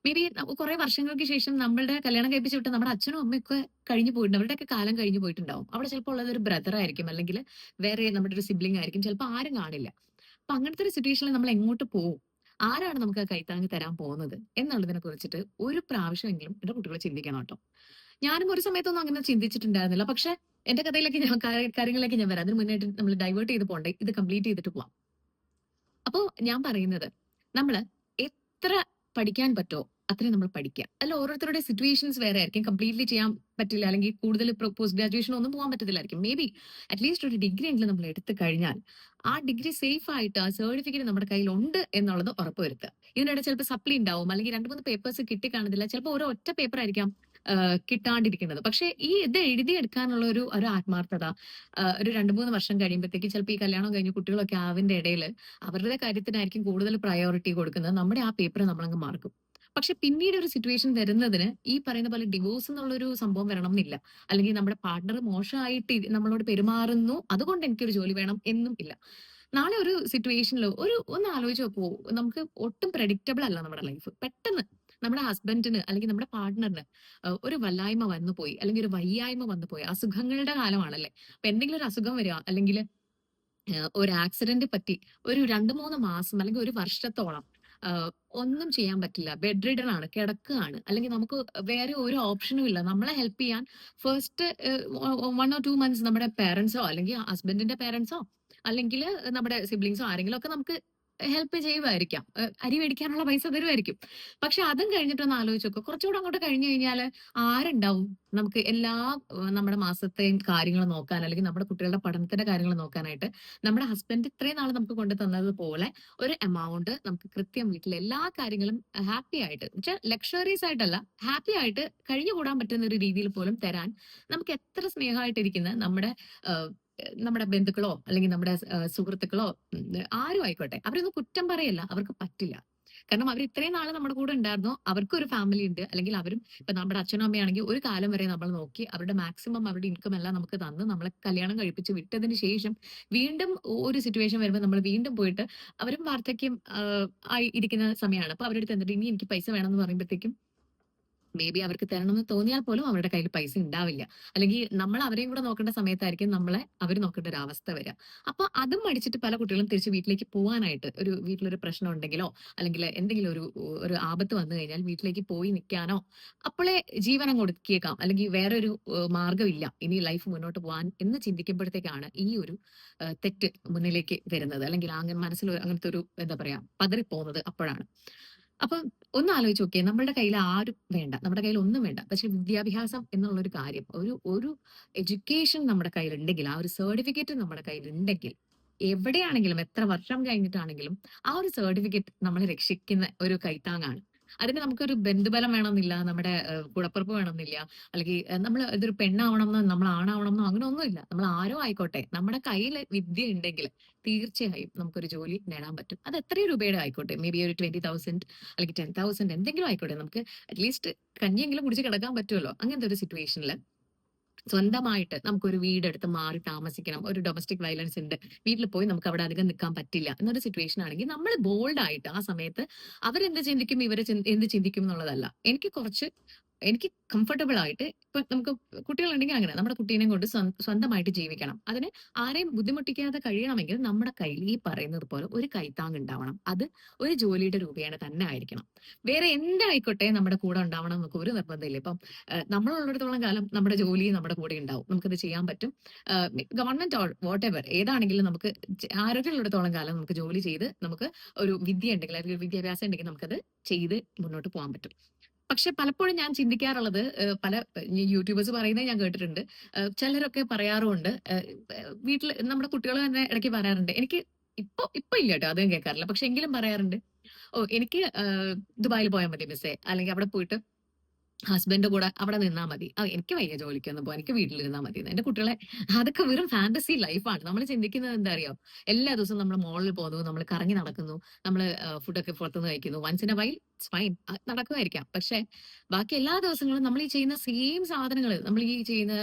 [SPEAKER 1] മേ ബി കുറെ വർഷങ്ങൾക്ക് ശേഷം നമ്മളുടെ കല്യാണം കഴിപ്പിച്ച് വിട്ട് നമ്മുടെ അച്ഛനും അമ്മയൊക്കെ കഴിഞ്ഞു പോയിട്ടുണ്ട്. അവരുടെയൊക്കെ കാലം കഴിഞ്ഞു പോയിട്ടുണ്ടാവും. അവിടെ ചിലപ്പോൾ ഉള്ളത് ഒരു ബ്രദർ ആയിരിക്കും. അല്ലെങ്കിൽ വേറെ നമ്മുടെ ഒരു സിബ്ലിംഗ് ആയിരിക്കും. ചിലപ്പോൾ ആരും കാണില്ല. അപ്പൊ അങ്ങനത്തെ ഒരു സിറ്റുവേഷനിൽ നമ്മൾ എങ്ങോട്ട് പോകും? ആരാണ് നമുക്ക് ആ കൈത്താങ്ങി തരാൻ പോകുന്നത്? എന്നുള്ളതിനെ കുറിച്ചിട്ട് ഒരു പ്രാവശ്യമെങ്കിലും എന്റെ കുട്ടികളെ ചിന്തിക്കണം കേട്ടോ. ഞാനും ഒരു സമയത്തൊന്നും അങ്ങനെ ചിന്തിച്ചിട്ടുണ്ടായിരുന്നില്ല. പക്ഷെ എന്റെ കഥയിലേക്ക് ഞാൻ കാര്യങ്ങളിലേക്ക് ഞാൻ വരാം. അതിന് മുന്നായിട്ട് നമ്മൾ ഡൈവേർട്ട് ചെയ്ത് പോകണ്ടേ? ഇത് കംപ്ലീറ്റ് ചെയ്തിട്ട് പോവാം. അപ്പോ ഞാൻ പറയുന്നത് നമ്മൾ എത്ര പഠിക്കാൻ പറ്റോ അത്രയും നമ്മൾ പഠിക്കുക. അല്ല ഓരോരുത്തരുടെ സിറ്റുവേഷൻസ് വേറെ ആയിരിക്കും. കംപ്ലീറ്റ്ലി ചെയ്യാൻ പറ്റില്ല. അല്ലെങ്കിൽ കൂടുതൽ പോസ്റ്റ് ഗ്രാജുവേഷൻ ഒന്നും പോകാൻ പറ്റത്തില്ലായിരിക്കും. മേ ബി അറ്റ്ലീസ്റ്റ് ഒരു ഡിഗ്രി എങ്കിലും നമ്മൾ എടുത്തു കഴിഞ്ഞാൽ ആ ഡിഗ്രി സേഫ് ആയിട്ട് ആ സർട്ടിഫിക്കറ്റ് നമ്മുടെ കയ്യിൽ ഉണ്ട് എന്നുള്ളത് ഉറപ്പുവരുത്തുക ഇതിനിടെ ചിലപ്പോൾ സപ്ലി ഉണ്ടാവും. അല്ലെങ്കിൽ രണ്ട് മൂന്ന് പേപ്പേഴ്സ് കിട്ടി കാണുന്നില്ല. ചിലപ്പോൾ ഓരോ ഒറ്റ പേപ്പർ ആയിരിക്കാം. കിട്ടാണ്ടിരിക്കുന്നത്. പക്ഷെ ഈ ഇത് എഴുതിയെടുക്കാനുള്ള ഒരു ഒരു ആത്മാർത്ഥത ഒരു രണ്ട് മൂന്ന് വർഷം കഴിയുമ്പോഴത്തേക്ക് ചിലപ്പോൾ ഈ കല്യാണം കഴിഞ്ഞ് കുട്ടികളൊക്കെ ആവിന്റെ ഇടയിൽ അവരുടെ കാര്യത്തിനായിരിക്കും കൂടുതൽ പ്രയോറിറ്റി കൊടുക്കുന്നത്. നമ്മുടെ ആ പേപ്പർ നമ്മളങ്ങ് മാർക്കും പക്ഷെ പിന്നീട് ഒരു സിറ്റുവേഷൻ വരുന്നതിന് ഈ പറയുന്ന പോലെ ഡിവോഴ്സ് എന്നുള്ളൊരു സംഭവം വരണം എന്നില്ല അല്ലെങ്കിൽ നമ്മുടെ പാർട്ണർ മോശമായിട്ട് നമ്മളോട് പെരുമാറുന്നു. അതുകൊണ്ട് എനിക്കൊരു ജോലി വേണം എന്നും ഇല്ല. നാളെ ഒരു സിറ്റുവേഷനിലോ ഒരു ഒന്ന് ആലോചിച്ച് നോക്കുമോ നമുക്ക് ഒട്ടും പ്രഡിക്റ്റബിൾ അല്ല നമ്മുടെ ലൈഫ് പെട്ടെന്ന് നമ്മുടെ ഹസ്ബൻഡിന് അല്ലെങ്കിൽ നമ്മുടെ പാർട്ട്ണറിന് ഒരു വല്ലായ്മ വന്നു പോയി. അല്ലെങ്കിൽ ഒരു വയ്യായ്മ വന്നു പോയി. അസുഖങ്ങളുടെ കാലമാണല്ലേ. അപ്പൊ എന്തെങ്കിലും ഒരു അസുഖം വരിക അല്ലെങ്കിൽ ഒരു ആക്സിഡന്റ് പറ്റി ഒരു രണ്ട് മൂന്ന് മാസം അല്ലെങ്കിൽ ഒരു വർഷത്തോളം ഒന്നും ചെയ്യാൻ പറ്റില്ല. ബെഡ് റിഡൻ ആണ് കിടക്കുകയാണ്. അല്ലെങ്കിൽ നമുക്ക് വേറെ ഒരു ഓപ്ഷനും ഇല്ല. നമ്മളെ ഹെൽപ്പ് ചെയ്യാൻ first one or two months നമ്മുടെ പേരൻസോ അല്ലെങ്കിൽ ഹസ്ബൻഡിന്റെ പേരൻസോ അല്ലെങ്കിൽ നമ്മുടെ സിബ്ലിങ്സോ ആരെങ്കിലും ഒക്കെ നമുക്ക് ഹെൽപ്പ് ചെയ്യുമായിരിക്കാം അരി മേടിക്കാനുള്ള പൈസ തരുമായിരിക്കും പക്ഷെ അതും കഴിഞ്ഞിട്ടൊന്ന് ആലോചിച്ച് നോക്കുക കുറച്ചുകൂടെ അങ്ങോട്ട് കഴിഞ്ഞു കഴിഞ്ഞാൽ ആരുണ്ടാവും? നമുക്ക് എല്ലാ നമ്മുടെ മാസത്തെയും കാര്യങ്ങൾ നോക്കാൻ അല്ലെങ്കിൽ നമ്മുടെ കുട്ടികളുടെ പഠനത്തിന്റെ കാര്യങ്ങൾ നോക്കാനായിട്ട് നമ്മുടെ ഹസ്ബൻഡ് ഇത്രയും നാൾ നമുക്ക് കൊണ്ടു തന്നതുപോലെ ഒരു എമൗണ്ട് നമുക്ക് കൃത്യം വീട്ടിലെ എല്ലാ കാര്യങ്ങളും ഹാപ്പി ആയിട്ട് ലക്ഷറീസ് ആയിട്ടല്ല ഹാപ്പി ആയിട്ട് കഴിഞ്ഞു കൂടാൻ പറ്റുന്ന ഒരു രീതിയിൽ പോലും തരാൻ നമുക്ക് എത്ര സ്നേഹമായിട്ടിരിക്കുന്ന നമ്മുടെ നമ്മുടെ ബന്ധുക്കളോ അല്ലെങ്കിൽ നമ്മുടെ സുഹൃത്തുക്കളോ ആരും ആയിക്കോട്ടെ. അവരൊന്നും കുറ്റം പറയല്ല. അവർക്ക് പറ്റില്ല. കാരണം അവർ ഇത്രയും നാൾ നമ്മുടെ കൂടെ ഉണ്ടായിരുന്നു. അവർക്ക് ഒരു ഫാമിലി ഉണ്ട്. അല്ലെങ്കിൽ അവരും ഇപ്പൊ നമ്മുടെ അച്ഛനും അമ്മയാണെങ്കിൽ ഒരു കാലം വരെ നമ്മൾ നോക്കി അവരുടെ മാക്സിമം അവരുടെ ഇൻകം എല്ലാം നമുക്ക് തന്ന് നമ്മളെ കല്യാണം കഴിപ്പിച്ച് വിട്ടതിന് ശേഷം വീണ്ടും ഒരു സിറ്റുവേഷൻ വരുമ്പോൾ നമ്മൾ വീണ്ടും പോയിട്ട് അവരും വാർദ്ധക്യം ആയി ഇരിക്കുന്ന സമയമാണ്. അപ്പൊ അവരുടെ തന്നിട്ട് ഇനി എനിക്ക് പൈസ വേണമെന്ന് പറയുമ്പോഴത്തേക്കും മേ ബി അവർക്ക് തരണമെന്ന് തോന്നിയാൽ പോലും അവരുടെ കയ്യിൽ പൈസ ഉണ്ടാവില്ല. അല്ലെങ്കിൽ നമ്മൾ അവരെയും കൂടെ നോക്കേണ്ട സമയത്തായിരിക്കും നമ്മളെ അവർ നോക്കേണ്ട ഒരു അവസ്ഥ വരിക. അപ്പൊ അതും മടിച്ചിട്ട് പല കുട്ടികളും തിരിച്ച് വീട്ടിലേക്ക് പോകാനായിട്ട് ഒരു വീട്ടിലൊരു പ്രശ്നം ഉണ്ടെങ്കിലോ അല്ലെങ്കിൽ എന്തെങ്കിലും ഒരു ഒരു ആപത്ത് വന്നു കഴിഞ്ഞാൽ വീട്ടിലേക്ക് പോയി നിൽക്കാനോ അപ്പോളെ ജീവനം കൊടുക്കിയേക്കാം അല്ലെങ്കിൽ വേറെ ഒരു മാർഗമില്ല. ഇനി ലൈഫ് മുന്നോട്ട് പോകാൻ എന്ന് ചിന്തിക്കുമ്പോഴത്തേക്കാണ് ഈ ഒരു തെറ്റ് മുന്നിലേക്ക് വരുന്നത്. അല്ലെങ്കിൽ അങ്ങനെ മനസ്സിൽ അങ്ങനത്തെ ഒരു എന്താ പറയാ പതറിപ്പോകുന്നത് അപ്പോഴാണ്. അപ്പൊ ഒന്ന് ആലോചിച്ച് നോക്കിയേ. നമ്മുടെ കയ്യിൽ ആരും വേണ്ട. നമ്മുടെ കയ്യിൽ ഒന്നും വേണ്ട. പക്ഷെ വിദ്യാഭ്യാസം എന്നുള്ള ഒരു കാര്യം ഒരു ഒരു എഡ്യൂക്കേഷൻ നമ്മുടെ കയ്യിലുണ്ടെങ്കിൽ ആ ഒരു സർട്ടിഫിക്കറ്റ് നമ്മുടെ കയ്യിലുണ്ടെങ്കിൽ എവിടെയാണെങ്കിലും എത്ര വർഷം കഴിഞ്ഞിട്ടാണെങ്കിലും ആ ഒരു സർട്ടിഫിക്കറ്റ് നമ്മളെ രക്ഷിക്കുന്ന ഒരു കൈത്താങ്ങാണ്. അതിന് നമുക്കൊരു ബന്ധുബലം വേണമെന്നില്ല നമ്മുടെ കുടപ്പുറപ്പ് വേണമെന്നില്ല. അല്ലെങ്കിൽ നമ്മൾ ഇതൊരു പെണ്ണാവണമെന്നോ നമ്മൾ ആണാവണമെന്നോ അങ്ങനെ ഒന്നുമില്ല നമ്മൾ ആരോ ആയിക്കോട്ടെ നമ്മുടെ കയ്യിൽ വിദ്യ ഉണ്ടെങ്കിൽ തീർച്ചയായും നമുക്കൊരു ജോലി നേടാൻ പറ്റും. അത് എത്രയും രൂപയുടെ ആയിക്കോട്ടെ. മേ ബി ഒരു ട്വന്റി തൗസൻഡ് അല്ലെങ്കിൽ ടെൻ തൗസൻഡ് എന്തെങ്കിലും ആയിക്കോട്ടെ. നമുക്ക് അറ്റ്ലീസ്റ്റ് കഞ്ഞിയെങ്കിലും കുടിച്ച് കിടക്കാൻ പറ്റുമല്ലോ. അങ്ങനത്തെ ഒരു സിറ്റുവേഷനിൽ സ്വന്തമായിട്ട് നമുക്കൊരു വീടെടുത്ത് മാറി താമസിക്കണം. ഒരു ഡൊമസ്റ്റിക് വയലൻസ് ഉണ്ട്. വീട്ടിൽ പോയി നമുക്ക് അവിടെ അധികം നിൽക്കാൻ പറ്റില്ല എന്നൊരു സിറ്റുവേഷൻ ആണെങ്കിൽ നമ്മൾ ബോൾഡായിട്ട് ആ സമയത്ത് അവരെന്ത് ചിന്തിക്കും ഇവരെ എന്ത് ചിന്തിക്കും എന്നുള്ളതല്ല. എനിക്ക് കുറച്ച് എനിക്ക് കംഫർട്ടബിൾ ആയിട്ട് ഇപ്പൊ നമുക്ക് കുട്ടികളുണ്ടെങ്കിൽ അങ്ങനെ നമ്മുടെ കുട്ടീനെ കൊണ്ട് സ്വന്തമായിട്ട് ജീവിക്കണം. അതിന് ആരെയും ബുദ്ധിമുട്ടിക്കാതെ കഴിയണമെങ്കിൽ നമ്മുടെ കയ്യിൽ ഈ പറയുന്നത് പോലെ ഒരു കൈത്താങ് ഉണ്ടാവണം. അത് ഒരു ജോലിയുടെ രൂപേണ തന്നെ ആയിരിക്കണം. വേറെ എന്തായിക്കോട്ടെ നമ്മുടെ കൂടെ ഉണ്ടാവണം നമുക്ക് ഒരു നിർബന്ധമില്ല. ഇപ്പം നമ്മളുള്ളിടത്തോളം കാലം നമ്മുടെ ജോലി നമ്മുടെ കൂടെ ഉണ്ടാവും. നമുക്കത് ചെയ്യാൻ പറ്റും. ഗവൺമെന്റ് വാട്ട് എവർ ഏതാണെങ്കിലും നമുക്ക് ആരോഗ്യമുള്ളിടത്തോളം കാലം നമുക്ക് ജോലി ചെയ്ത് നമുക്ക് ഒരു വിദ്യ ഉണ്ടെങ്കിൽ അല്ലെങ്കിൽ വിദ്യാഭ്യാസം ഉണ്ടെങ്കിൽ നമുക്കത് ചെയ്ത് മുന്നോട്ട് പോകാൻ പറ്റും. പക്ഷെ പലപ്പോഴും ഞാൻ ചിന്തിക്കാറുള്ളത് പല യൂട്യൂബേഴ്സ് പറയുന്നത് ഞാൻ കേട്ടിട്ടുണ്ട്. ചിലരൊക്കെ പറയാറുമുണ്ട് വീട്ടിൽ നമ്മുടെ കുട്ടികൾ തന്നെ ഇടയ്ക്ക് പറയാറുണ്ട് എനിക്ക് ഇപ്പൊ ഇപ്പൊ ഇല്ല കേട്ടോ അതും കേൾക്കാറില്ല. പക്ഷെ എങ്കിലും പറയാറുണ്ട് ഓ എനിക്ക് ദുബായിൽ പോയാൽ മതി മിസ്സേ അല്ലെങ്കിൽ അവിടെ പോയിട്ട് ഹസ്ബൻഡ് കൂടെ അവിടെ നിന്നാൽ മതി. എനിക്ക് വയ്യ ജോലിക്കൊന്നും പോകാൻ എനിക്ക് വീട്ടിൽ നിന്നാൽ മതി. എന്റെ കുട്ടികളെ അതൊക്കെ വെറും ഫാന്റസി ലൈഫാണ്. നമ്മൾ ചിന്തിക്കുന്നത് എന്താ അറിയാം? എല്ലാ ദിവസവും നമ്മൾ മോളിൽ പോകുന്നു നമ്മൾ കറങ്ങി നടക്കുന്നു നമ്മൾ ഫുഡൊക്കെ പുറത്തുനിന്ന് കഴിക്കുന്നു. Once in a while it's fine നടക്കുമായിരിക്കാം. പക്ഷെ ബാക്കി എല്ലാ ദിവസങ്ങളും നമ്മൾ ഈ ചെയ്യുന്ന സെയിം സാധനങ്ങൾ നമ്മൾ ഈ ചെയ്യുന്ന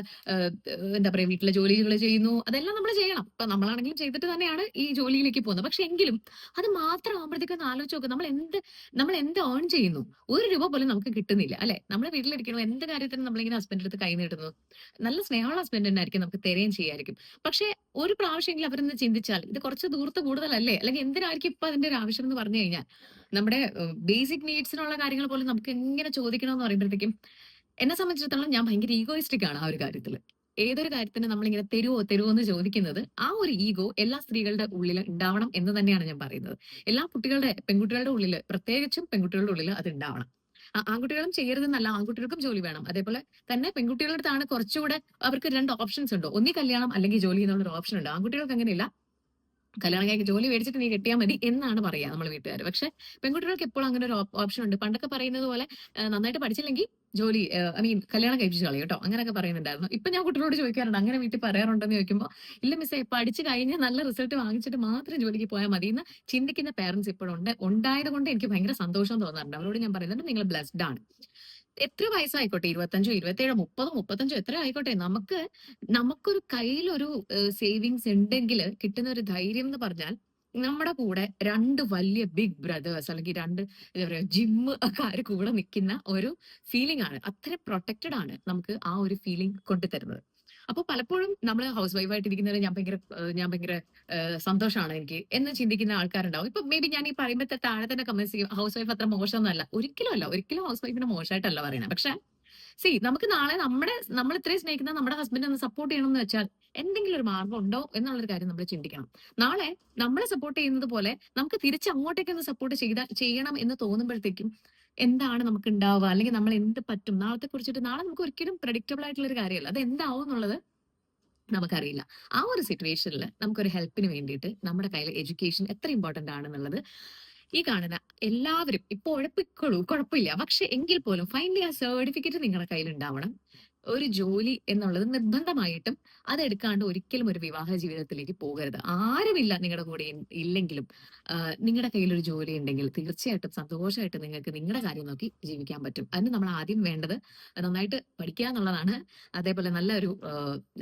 [SPEAKER 1] എന്താ പറയുക വീട്ടിലെ ജോലികൾ ചെയ്യുന്നു അതെല്ലാം നമ്മൾ ചെയ്യണം. ഇപ്പൊ നമ്മളാണെങ്കിലും ചെയ്തിട്ട് തന്നെയാണ് ഈ ജോലിയിലേക്ക് പോകുന്നത്. പക്ഷെ എങ്കിലും അത് മാത്രം ആകുമ്പോഴത്തേക്കും ആലോചിച്ച് നോക്കുക നമ്മൾ എന്ത് നമ്മൾ എന്ത് ഏൺ ചെയ്യുന്നു? ഒരു രൂപ പോലും നമുക്ക് കിട്ടുന്നില്ല അല്ലെ? നമ്മൾ വീട്ടിലിരിക്കണം എന്ത് കാര്യത്തിനും നമ്മളിങ്ങനെ ഹസ്ബൻഡ് അടുത്ത് കൈ നീട്ടുന്നു നല്ല സ്നേഹമുള്ള ഹസ്ബൻഡ് തന്നെ ആയിരിക്കും നമുക്ക് തരുകയും ചെയ്യായിരിക്കും. പക്ഷെ ഒരു പ്രാവശ്യമെങ്കിലും അവരൊന്ന് ചിന്തിച്ചാൽ ഇത് കുറച്ച് ദൂരത്ത് കൂടുതലല്ലേ? അല്ലെങ്കിൽ എന്തിനായിരിക്കും ഇപ്പൊ അതിന്റെ ഒരു ആവശ്യം എന്ന് പറഞ്ഞു കഴിഞ്ഞാൽ? നമ്മുടെ ബേസിക് നീഡ്സിനുള്ള കാര്യങ്ങൾ പോലും നമുക്ക് എങ്ങനെ ചോദിക്കണം എന്ന് പറയുമ്പോഴത്തേക്കും എന്നെ സംബന്ധിച്ചിടത്തോളം ഞാൻ ഭയങ്കര ഈഗോയിസ്റ്റിക് ആണ് ആ ഒരു കാര്യത്തിൽ ഏതൊരു കാര്യത്തിന് നമ്മളിങ്ങനെ തരുവോ തരുവോ എന്ന് ചോദിക്കുന്നത് ആ ഒരു ഈഗോ എല്ലാ സ്ത്രീകളുടെ ഉള്ളിൽ ഉണ്ടാവണം എന്ന് തന്നെയാണ് ഞാൻ പറയുന്നത്. എല്ലാ കുട്ടികളുടെ പെൺകുട്ടികളുടെ ഉള്ളിൽ പ്രത്യേകിച്ചും പെൺകുട്ടികളുടെ ഉള്ളിൽ അത് ഉണ്ടാവണം. ആൺകുട്ടികളും ചെയ്യരുതെന്നല്ല ആൺകുട്ടികൾക്കും ജോലി വേണം. അതേപോലെ തന്നെ പെൺകുട്ടികളുടെ അടുത്താണ് കുറച്ചുകൂടെ അവർക്ക് രണ്ട് ഓപ്ഷൻസ് ഉണ്ട്. ഒന്നി കല്യാണം അല്ലെങ്കിൽ ജോലി എന്നുള്ള ഒരു ഓപ്ഷൻ ഉണ്ട്. ആൺകുട്ടികൾക്ക് അങ്ങനെയില്ല. കല്യാണം കഴിഞ്ഞ് ജോലി മേടിച്ചിട്ട് നീ കെട്ടിയാൽ മതി എന്നാണ് പറയുക നമ്മൾ വീട്ടുകാർ പക്ഷെ പെൺകുട്ടികൾക്ക് എപ്പോഴും അങ്ങനെ ഒരു ഓപ്ഷൻ ഉണ്ട്. പണ്ടൊക്കെ പറയുന്നത് പോലെ നന്നായിട്ട് പഠിച്ചില്ലെങ്കിൽ ജോലി ഐ മീൻ കല്യാണം കഴിപ്പിച്ച് കളയും കേട്ടോ. അങ്ങനെയൊക്കെ പറയുന്നുണ്ടായിരുന്നു. ഇപ്പൊ ഞാൻ കുട്ടികളോട് ചോദിക്കാറുണ്ട് അങ്ങനെ വീട്ടിൽ പറയാറുണ്ടെന്ന് ചോദിക്കുമ്പോൾ ഇല്ല മിസ്സേ പഠിച്ചു കഴിഞ്ഞ് നല്ല റിസൾട്ട് വാങ്ങിച്ചിട്ട് മാത്രം ജോലിക്ക് പോയാൽ മതി എന്ന് ചിന്തിക്കുന്ന പേരൻസ് ഇപ്പോഴുണ്ട്. ഉണ്ടായത് കൊണ്ട് എനിക്ക് ഭയങ്കര സന്തോഷം തോന്നാറുണ്ട്. അവരോട് ഞാൻ പറയുന്നുണ്ട് നിങ്ങൾ ബ്ലെസ്ഡ് ആണ്. എത്ര വയസ്സായിക്കോട്ടെ? ഇരുപത്തഞ്ചോ ഇരുപത്തേഴോ മുപ്പതോ മുപ്പത്തഞ്ചോ എത്ര ആയിക്കോട്ടെ? നമുക്ക് നമുക്കൊരു കയ്യിലൊരു സേവിങ്സ് ഉണ്ടെങ്കിൽ കിട്ടുന്ന ഒരു ധൈര്യം എന്ന് പറഞ്ഞാൽ നമ്മുടെ കൂടെ രണ്ട് വലിയ ബിഗ് ബ്രദേഴ്സ് അല്ലെങ്കിൽ രണ്ട് എന്താ പറയുക ജിമ്മ് ഒക്കെ ആര് കൂടെ നിൽക്കുന്ന ഒരു ഫീലിംഗ് ആണ്. അത്ര പ്രൊട്ടക്റ്റഡ് ആണ് നമുക്ക് ആ ഒരു ഫീലിംഗ് കൊണ്ടുതരുന്നത് അപ്പൊ പലപ്പോഴും നമ്മൾ ഹൗസ് വൈഫ് ആയിട്ടിരിക്കുന്നത് ഞാൻ ഭയങ്കര ഞാൻ ഭയങ്കര സന്തോഷമാണ് എനിക്ക്. എന്ന് ചിന്തിക്കുന്ന ആൾക്കാരുണ്ടാവും. ഇപ്പൊ മേ ബി ഞാൻ ഈ പറയുമ്പോൾ താഴെ തന്നെ കമന്റ് ചെയ്യും ഹൗസ് വൈഫ് അത്ര മോശമൊന്നുമല്ല. ഒരിക്കലും അല്ല. ഒരിക്കലും ഹൗസ് വൈഫിനെ മോശമായിട്ടല്ല പറയുന്നത്. പക്ഷെ സി നമുക്ക് നാളെ നമ്മുടെ നമ്മൾ ഇത്രയും സ്നേഹിക്കുന്ന നമ്മുടെ ഹസ്ബൻഡ് ഒന്ന് സപ്പോർട്ട് ചെയ്യണം എന്ന് വെച്ചാൽ എന്തെങ്കിലും ഒരു മാർഗം ഉണ്ടോ എന്നുള്ളൊരു കാര്യം നമ്മൾ ചിന്തിക്കണം. നാളെ നമ്മളെ സപ്പോർട്ട് ചെയ്യുന്നത് പോലെ നമുക്ക് തിരിച്ച് അങ്ങോട്ടേക്ക് ഒന്ന് സപ്പോർട്ട് ചെയ്ത ചെയ്യണം എന്ന് തോന്നുമ്പോഴത്തേക്കും എന്താണ് നമുക്ക് ഉണ്ടാവുക അല്ലെങ്കിൽ നമ്മൾ എന്ത് പറ്റും? നാളത്തെ കുറിച്ചിട്ട് നാളെ നമുക്ക് ഒരിക്കലും പ്രഡിക്റ്റബിൾ ആയിട്ടുള്ള ഒരു കാര്യമല്ല. അത് എന്താവും എന്നുള്ളത് നമുക്കറിയില്ല. ആ ഒരു സിറ്റുവേഷനിൽ നമുക്കൊരു ഹെൽപ്പിന് വേണ്ടിയിട്ട് നമ്മുടെ കയ്യിൽ എഡ്യൂക്കേഷൻ എത്ര ഇമ്പോർട്ടന്റ് ആണെന്നുള്ളത് ഈ കാണുന്ന എല്ലാവരും ഇപ്പൊ ഉഴപ്പിക്കോളൂ കുഴപ്പമില്ല. പക്ഷെ എങ്കിൽ പോലും ഫൈനലി ആ സർട്ടിഫിക്കറ്റ് നിങ്ങളുടെ കയ്യിൽ ഉണ്ടാവണം ഒരു ജോലി എന്നുള്ളത് നിർബന്ധമായിട്ടും അതെടുക്കാണ്ട് ഒരിക്കലും ഒരു വിവാഹ ജീവിതത്തിലേക്ക് പോകരുത്. ആരുമില്ല നിങ്ങളുടെ കൂടെ ഇല്ലെങ്കിലും നിങ്ങളുടെ കയ്യിൽ ഒരു ജോലി ഉണ്ടെങ്കിൽ തീർച്ചയായിട്ടും സന്തോഷമായിട്ട് നിങ്ങൾക്ക് നിങ്ങളുടെ കാര്യം നോക്കി ജീവിക്കാൻ പറ്റും. അതിന് നമ്മൾ ആദ്യം വേണ്ടത് നന്നായിട്ട് പഠിക്കുക എന്നുള്ളതാണ്. അതേപോലെ നല്ലൊരു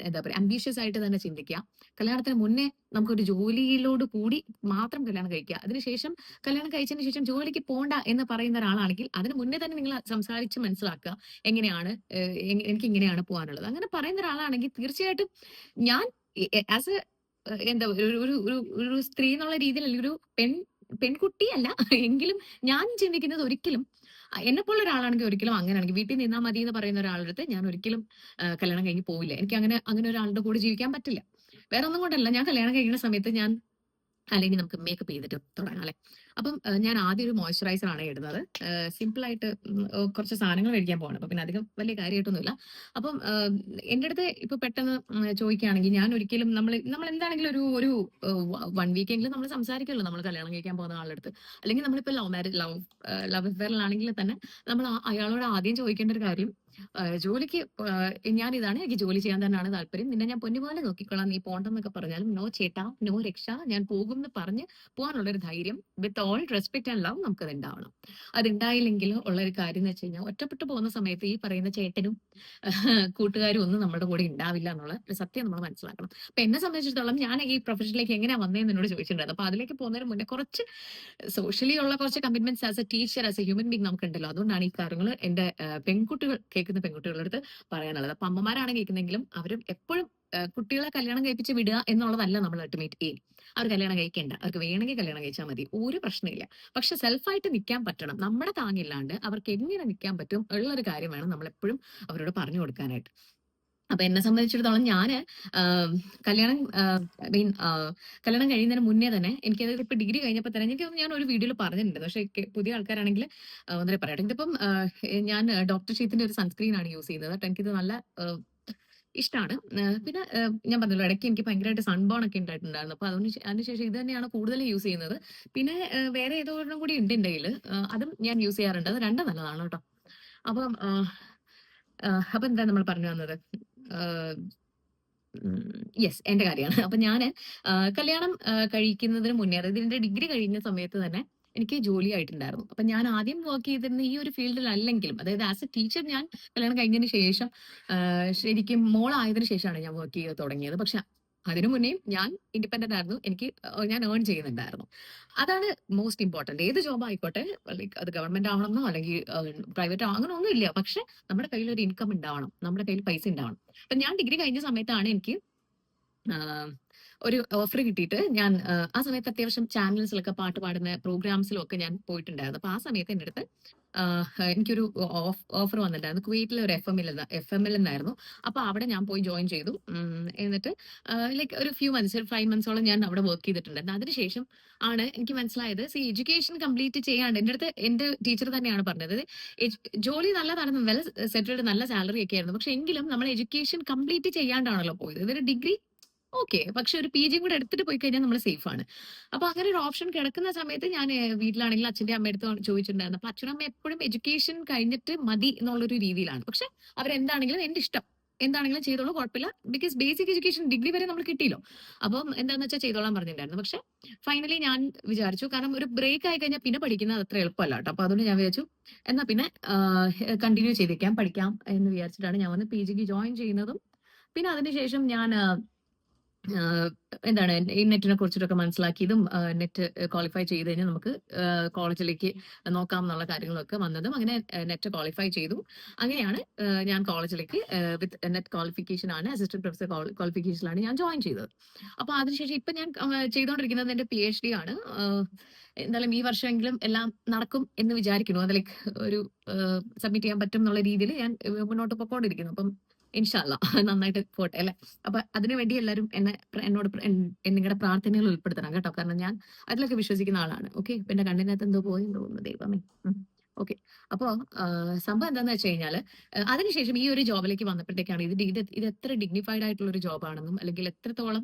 [SPEAKER 1] എന്താ പറയുക അംബീഷ്യസ് ആയിട്ട് തന്നെ ചിന്തിക്കുക. കല്യാണത്തിന് മുന്നേ നമുക്കൊരു ജോലിയിലോട് കൂടി മാത്രം കല്യാണം കഴിക്കുക. അതിനുശേഷം കല്യാണം കഴിച്ചതിന് ശേഷം ജോലിക്ക് പോണ്ട എന്ന് പറയുന്ന ഒരാളാണെങ്കിൽ അതിന് മുന്നേ തന്നെ നിങ്ങൾ സംസാരിച്ച് മനസ്സിലാക്കുക. എങ്ങനെയാണ് എനിക്ക് ഇങ്ങനെയാണ് പോകാനുള്ളത്. അങ്ങനെ പറയുന്ന ഒരാളാണെങ്കിൽ തീർച്ചയായിട്ടും ഞാൻ ആസ് എ എന്താ ഒരു ഒരു ഒരു സ്ത്രീ എന്നുള്ള രീതിയിൽ അല്ലെങ്കിൽ ഒരു പെൺ പെൺകുട്ടി അല്ല എങ്കിലും ഞാൻ ചിന്തിക്കുന്നത് ഒരിക്കലും എന്നെ പോലുള്ള ഒരാളാണെങ്കിൽ ഒരിക്കലും അങ്ങനെയാണെങ്കിൽ വീട്ടിൽ നിന്നാൽ മതി എന്ന് പറയുന്ന ഒരാളുടെ അടുത്ത് ഞാൻ ഒരിക്കലും കല്യാണം കഴിഞ്ഞ് പോവില്ല. എനിക്ക് അങ്ങനെ അങ്ങനെ ഒരാളുടെ കൂടെ ജീവിക്കാൻ പറ്റില്ല. വേറെ ഒന്നും കൊണ്ടല്ല. ഞാൻ കല്യാണം കഴിക്കുന്ന സമയത്ത് ഞാൻ അല്ലെങ്കിൽ നമുക്ക് മേക്കപ്പ് ചെയ്തിട്ട് തുടങ്ങാം അല്ലെ? അപ്പം ഞാൻ ആദ്യം ഒരു മോയ്സ്ചറൈസർ ആണ് ഇടുന്നത്. സിമ്പിൾ ആയിട്ട് കുറച്ച് സാധനങ്ങൾ മേടിക്കാൻ പോകണം അപ്പൊ പിന്നെ അധികം വലിയ കാര്യമായിട്ടൊന്നുമില്ല. അപ്പം എന്റെ അടുത്ത് ഇപ്പൊ പെട്ടെന്ന് ചോദിക്കുകയാണെങ്കിൽ ഞാൻ ഒരിക്കലും നമ്മൾ നമ്മൾ എന്താണെങ്കിലും ഒരു ഒരു വൺ വീക്കെങ്കിലും നമ്മൾ സംസാരിക്കുമല്ലോ. നമ്മൾ കല്യാണം കഴിക്കാൻ പോകുന്ന ആളുടെ അടുത്ത് അല്ലെങ്കിൽ നമ്മളിപ്പോ ലവ് മാരേജ് ലവ് ലവ് അഫെയറിലാണെങ്കിൽ തന്നെ നമ്മൾ അയാളോട് ആദ്യം ചോദിക്കേണ്ട ഒരു കാര്യം ജോലിക്ക് ഞാൻ ഇതാണ് എനിക്ക് ജോലി ചെയ്യാൻ തന്നെയാണ് താല്പര്യം. നിന്നെ ഞാൻ പൊന്നുപോലെ നോക്കിക്കൊള്ളാം. നീ പോണ്ടെന്നൊക്കെ പറഞ്ഞാലും നോ ചേട്ടാ നോ രക്ഷ. ഞാൻ പോകും എന്ന് പറഞ്ഞ് പോകാനുള്ള ഒരു ധൈര്യം with all respect and love നമുക്കത് ഉണ്ടാവണം അതുണ്ടായില്ലെങ്കിൽ ഉള്ള ഒരു കാര്യം എന്ന് വെച്ച് കഴിഞ്ഞാൽ ഒറ്റപ്പെട്ടു പോകുന്ന സമയത്ത് ഈ പറയുന്ന ചേട്ടനും കൂട്ടുകാരും ഒന്നും നമ്മുടെ കൂടെ ഉണ്ടാവില്ല എന്നുള്ള സത്യം നമ്മൾ മനസ്സിലാക്കണം. അപ്പൊ എന്നെ സംബന്ധിച്ചിടത്തോളം ഞാൻ ഈ പ്രൊഫഷനിലേക്ക് എങ്ങനെയാ വന്നതെന്ന് എന്നോട് ചോദിച്ചിട്ടുണ്ടായിരുന്നു. അപ്പൊ അതിലേക്ക് പോകുന്നതിന് മുന്നേ കുറച്ച് സോഷ്യലി ഉള്ള കുറച്ച് commitments as a teacher as a human being നമുക്കുണ്ടല്ലോ. അതുകൊണ്ടാണ് ഈ കാര്യങ്ങൾ എന്റെ പെൺകുട്ടികൾ കേൾക്കുന്ന പെൺകുട്ടികളുടെ അടുത്ത് പറയാനുള്ളത്. അപ്പൊ അമ്മമാരാണ് കേൾക്കുന്നെങ്കിലും അവരും എപ്പോഴും കുട്ടികളെ കല്യാണം കഴിപ്പിച്ച് വിടുക എന്നുള്ളതല്ല നമ്മൾ അൾട്ടിമേറ്റ് എയിം അവർ കല്യാണം കഴിക്കേണ്ട. അവർക്ക് വേണമെങ്കിൽ കല്യാണം കഴിച്ചാൽ മതി. ഒരു പ്രശ്നമില്ല. പക്ഷെ സെൽഫായിട്ട് നിൽക്കാൻ പറ്റണം. നമ്മുടെ താങ്ങില്ലാണ്ട് അവർക്ക് എങ്ങനെ നിൽക്കാൻ പറ്റും ഉള്ളൊരു കാര്യം വേണം നമ്മൾ എപ്പോഴും അവരോട് പറഞ്ഞു കൊടുക്കാനായിട്ട്. അപ്പൊ എന്നെ സംബന്ധിച്ചിടത്തോളം ആം, കല്യാണം മീൻ കല്യാണം കഴിയുന്നതിന് മുന്നേ തന്നെ എനിക്ക് അതായത് ഇപ്പൊ ഡിഗ്രി കഴിഞ്ഞപ്പോൾ തന്നെ എനിക്ക് ഞാൻ ഒരു വീഡിയോയിൽ പറഞ്ഞിട്ടുണ്ട്. പക്ഷെ പുതിയ ആൾക്കാരാണെങ്കിൽ ഒന്നേ പറയട്ടെ. ഇതിപ്പം ഞാൻ ഡോക്ടർ ഷീത്തിന്റെ ഒരു സൺസ്ക്രീൻ ആണ് യൂസ് ചെയ്യുന്നത്. കേട്ടോ എനിക്കിത് നല്ല ഇഷ്ടമാണ് പിന്നെ ഞാൻ പറഞ്ഞല്ലോ ഇടയ്ക്ക് എനിക്ക് ഭയങ്കരമായിട്ട് സൺബോൺ ഒക്കെ ഉണ്ടായിട്ടുണ്ടായിരുന്നു. അപ്പൊ അതുകൊണ്ട് അതിനുശേഷം ഇത് തന്നെയാണ് കൂടുതൽ യൂസ് ചെയ്യുന്നത്. പിന്നെ വേറെ ഏതോ ഒരെണ്ണം കൂടി ഉണ്ട് എന്റെ കയ്യിൽ അതും ഞാൻ യൂസ് ചെയ്യാറുണ്ട്. അത് രണ്ടും നല്ലതാണ് കേട്ടോ. അപ്പം അപ്പൊ എന്താ നമ്മൾ പറഞ്ഞു വന്നത്? യെസ് എന്റെ കാര്യമാണ്. അപ്പൊ ഞാൻ കല്യാണം കഴിക്കുന്നതിന് മുന്നേ അതായത് എന്റെ ഡിഗ്രി കഴിഞ്ഞ സമയത്ത് തന്നെ എനിക്ക് ജോലി ആയിട്ടുണ്ടായിരുന്നു. അപ്പൊ ഞാൻ ആദ്യം വർക്ക് ചെയ്തിരുന്ന ഈ ഒരു ഫീൽഡിൽ അല്ലെങ്കിലും അതായത് ആസ് എ ടീച്ചർ ഞാൻ കല്യാണം കഴിഞ്ഞതിന് ശേഷം ശരിക്കും മോളായതിനു ശേഷമാണ് ഞാൻ വർക്ക് ചെയ്ത് തുടങ്ങിയത്. പക്ഷെ അതിനു മുന്നേയും ഞാൻ ഇൻഡിപെൻഡന്റ് ആയിരുന്നു. എനിക്ക് ഞാൻ ഏൺ ചെയ്യുന്നുണ്ടായിരുന്നു. അതാണ് മോസ്റ്റ് ഇമ്പോർട്ടന്റ് ഏത് ജോബ് ആയിക്കോട്ടെ ലൈക്ക് അത് ഗവൺമെന്റ് ആവണമെന്നോ അല്ലെങ്കിൽ പ്രൈവറ്റ് അങ്ങനെ ഒന്നും ഇല്ല. പക്ഷെ നമ്മുടെ കയ്യിൽ ഒരു ഇൻകം ഉണ്ടാവണം. നമ്മുടെ കയ്യിൽ പൈസ ഉണ്ടാവണം. അപ്പൊ ഞാൻ ഡിഗ്രി കഴിഞ്ഞ സമയത്താണ് എനിക്ക് ഒരു ഓഫർ കിട്ടിയിട്ട് ഞാൻ ആ സമയത്ത് അത്യാവശ്യം ചാനൽസിലൊക്കെ പാട്ട് പാടുന്ന പ്രോഗ്രാംസിലും ഒക്കെ ഞാൻ പോയിട്ടുണ്ടായിരുന്നു. അപ്പൊ ആ സമയത്ത് എന്റെ അടുത്ത് എനിക്കൊരു ഓഫർ വന്നിട്ടുണ്ടായിരുന്നു. കുവൈറ്റിലെ ഒരു എഫ് എമ്മിൽ എഫ് എമ്മിൽ എന്നായിരുന്നു. അപ്പൊ അവിടെ ഞാൻ പോയി ജോയിൻ ചെയ്തു. എന്നിട്ട് ലൈക്ക് ഒരു ഫ്യൂ മന്ത്സ് ഒരു ഫൈവ് മന്ത്സോളം ഞാൻ അവിടെ വർക്ക് ചെയ്തിട്ടുണ്ടായിരുന്നു. അതിനുശേഷം ആണ് എനിക്ക് മനസ്സിലായത് സി എഡ്യൂക്കേഷൻ കംപ്ലീറ്റ് ചെയ്യാണ്ട് എന്റെ അടുത്ത് എന്റെ ടീച്ചർ തന്നെയാണ് പറഞ്ഞത്. ജോലി നല്ലതായിരുന്നു വെൽ സെറ്റിൽഡ് നല്ല സാലറി ഒക്കെ ആയിരുന്നു. പക്ഷെ എങ്കിലും നമ്മൾ എഡ്യൂക്കേഷൻ കംപ്ലീറ്റ് ചെയ്യാണ്ടാണല്ലോ പോയത്. ഇതൊരു ഡിഗ്രി ഓക്കെ. പക്ഷെ ഒരു പി ജിയും കൂടെ എടുത്തിട്ട് പോയി കഴിഞ്ഞാൽ നമ്മൾ സേഫ് ആണ് അപ്പൊ അങ്ങനെ ഒരു ഓപ്ഷൻ കിടക്കുന്ന സമയത്ത് ഞാൻ വീട്ടിലാണെങ്കിൽ അച്ഛന്റെ അമ്മയടുത്ത് ചോദിച്ചിട്ടുണ്ടായിരുന്നു. അപ്പൊ അച്ഛനും അമ്മ എപ്പോഴും എഡ്യൂക്കേഷൻ കഴിഞ്ഞിട്ട് മതി എന്നുള്ളൊരു രീതിയിലാണ്. പക്ഷെ അവരെന്താണെങ്കിലും എന്റെ ഇഷ്ടം എന്താണെങ്കിലും ചെയ്തോളൂ കുഴപ്പമില്ല. ബിക്കോസ് ബേസിക് എഡ്യൂക്കേഷൻ ഡിഗ്രി വരെ നമ്മൾ കിട്ടിയല്ലോ. അപ്പം എന്താന്ന് വെച്ചാൽ ചെയ്തോളാൻ പറഞ്ഞിട്ടുണ്ടായിരുന്നു. പക്ഷെ ഫൈനലി ഞാൻ വിചാരിച്ചു. കാരണം ഒരു ബ്രേക്ക് ആയി കഴിഞ്ഞാൽ പിന്നെ പഠിക്കുന്നത് അത്ര എളുപ്പമല്ല കേട്ടോ അപ്പൊ അതുകൊണ്ട് ഞാൻ വിചാരിച്ചു എന്നാ പിന്നെ കണ്ടിന്യൂ ചെയ്തേക്കാം പഠിക്കാം എന്ന് വിചാരിച്ചിട്ടാണ് ഞാൻ വന്ന് പി ജിക്ക് ജോയിൻ ചെയ്യുന്നതും. പിന്നെ അതിനുശേഷം ഞാൻ എന്താണ് ഈ നെറ്റിനെ കുറിച്ചിട്ടൊക്കെ മനസ്സിലാക്കിയതും നെറ്റ് ക്വാളിഫൈ ചെയ്ത് കഴിഞ്ഞാൽ നമുക്ക് കോളേജിലേക്ക് നോക്കാം എന്നുള്ള കാര്യങ്ങളൊക്കെ വന്നതും അങ്ങനെ നെറ്റ് ക്വാളിഫൈ ചെയ്തു. അങ്ങനെയാണ് ഞാൻ കോളേജിലേക്ക് വിത്ത് നെറ്റ് ക്വാളിഫിക്കേഷൻ ആണ് അസിസ്റ്റന്റ് പ്രൊഫസർ ക്വാളിഫിക്കേഷനിലാണ് ഞാൻ ജോയിൻ ചെയ്തത്. അപ്പൊ അതിനുശേഷം ഇപ്പൊ ഞാൻ ചെയ്തുകൊണ്ടിരിക്കുന്നത് എന്റെ പി എച്ച് ഡി ആണ്. എന്തായാലും ഈ വർഷമെങ്കിലും എല്ലാം നടക്കും എന്ന് വിചാരിക്കുന്നു. അത് ലൈക്ക് ഒരു സബ്മിറ്റ് ചെയ്യാൻ പറ്റും എന്നുള്ള രീതിയിൽ ഞാൻ മുന്നോട്ട് പോയിക്കൊണ്ടിരിക്കുന്നു അപ്പം ഇൻഷാല്ല നന്നായിട്ട് പോട്ടെ അല്ലെ? അപ്പൊ അതിനുവേണ്ടി എല്ലാവരും എന്നെ എന്നോട് നിങ്ങളുടെ പ്രാർത്ഥനകൾ ഉൾപ്പെടുത്തണം കേട്ടോ. കാരണം ഞാൻ അതിലൊക്കെ വിശ്വസിക്കുന്ന ആളാണ്. ഓക്കെ? പിന്നെ കണ്ണിനകത്ത് എന്തോ പോയെന്ന് തോന്നുന്നു ദൈവമേ. ഓക്കെ. അപ്പോ സംഭവം എന്താന്ന് വെച്ച് കഴിഞ്ഞാൽ അതിനുശേഷം ഈ ഒരു ജോബിലേക്ക് വന്നപ്പോഴത്തേക്കാണ് ഇത് ഇത് ഇത് എത്ര ഡിഗ്നിഫൈഡ് ആയിട്ടുള്ള ഒരു ജോബാണെന്നും അല്ലെങ്കിൽ എത്രത്തോളം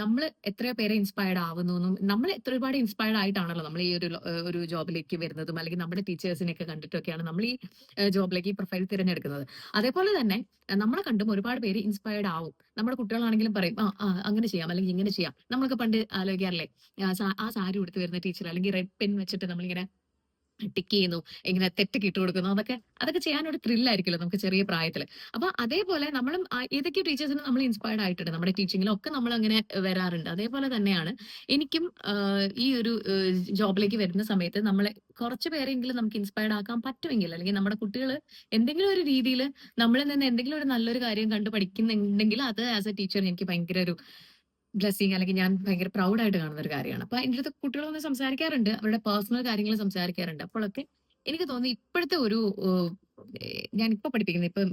[SPEAKER 1] നമ്മൾ എത്ര പേരെ ഇൻസ്പയർഡ് ആവുന്നു എന്നും നമ്മൾ എത്ര ഒരുപാട് ഇൻസ്പയർഡ് ആയിട്ടാണല്ലോ നമ്മൾ ഈ ഒരു ഒരു ജോബിലേക്ക് വരുന്നതും അല്ലെങ്കിൽ നമ്മുടെ ടീച്ചേഴ്സിനെയൊക്കെ കണ്ടിട്ടൊക്കെയാണ് നമ്മൾ ഈ ജോബിലേക്ക് ഈ പ്രൊഫൈൽ തിരഞ്ഞെടുക്കുന്നത്. അതേപോലെ തന്നെ നമ്മളെ കണ്ടും ഒരുപാട് പേര് ഇൻസ്പയർഡ് ആവും. നമ്മുടെ കുട്ടികളാണെങ്കിലും പറയും ആ അങ്ങനെ ചെയ്യാം അല്ലെങ്കിൽ ഇങ്ങനെ ചെയ്യാം. നമ്മളൊക്കെ പണ്ട് ആലോചിക്കാറില്ലേ ആ സാരി ഉടുത്ത് വരുന്ന ടീച്ചർ അല്ലെങ്കിൽ റെഡ് പെൻ വെച്ചിട്ട് നമ്മളിങ്ങനെ ടിക്ക് ചെയ്യുന്നു ഇങ്ങനെ തെറ്റൊക്കെ ഇട്ട് കൊടുക്കുന്നു അതൊക്കെ അതൊക്കെ ചെയ്യാനൊരു ത്രില്ലായിരിക്കില്ല നമുക്ക് ചെറിയ പ്രായത്തിൽ അപ്പൊ അതേപോലെ നമ്മളും ഏതൊക്കെ ടീച്ചേഴ്സിനും നമ്മൾ ഇൻസ്പയർഡ് ആയിട്ടുണ്ട്. നമ്മുടെ ടീച്ചിങ്ങിലും ഒക്കെ നമ്മൾ അങ്ങനെ വരാറുണ്ട്. അതേപോലെ തന്നെയാണ് എനിക്കും ഈ ഒരു ജോബിലേക്ക് വരുന്ന സമയത്ത് നമ്മളെ കുറച്ച് പേരെങ്കിലും നമുക്ക് ഇൻസ്പയർഡ് ആക്കാൻ പറ്റുമെങ്കിൽ അല്ലെങ്കിൽ നമ്മുടെ കുട്ടികൾ എന്തെങ്കിലും ഒരു രീതിയിൽ നമ്മളിൽ നിന്ന് എന്തെങ്കിലും ഒരു നല്ലൊരു കാര്യം കണ്ട് പഠിക്കുന്നുണ്ടെങ്കിൽ അത് ആസ് എ ടീച്ചർ എനിക്ക് ഭയങ്കര ഒരു ബ്ലെസ്സിങ് അല്ലെങ്കിൽ ഞാൻ ഭയങ്കര പ്രൗഡായിട്ട് കാണുന്ന ഒരു കാര്യമാണ്. അപ്പൊ എന്റെ അടുത്ത് കുട്ടികളൊന്ന് സംസാരിക്കാറുണ്ട്. അവരുടെ പേഴ്സണൽ കാര്യങ്ങൾ സംസാരിക്കാറുണ്ട്. അപ്പോഴൊക്കെ എനിക്ക് തോന്നുന്നു ഇപ്പോഴത്തെ ഒരു ഞാൻ ഇപ്പൊ പഠിപ്പിക്കുന്നത് ഇപ്പം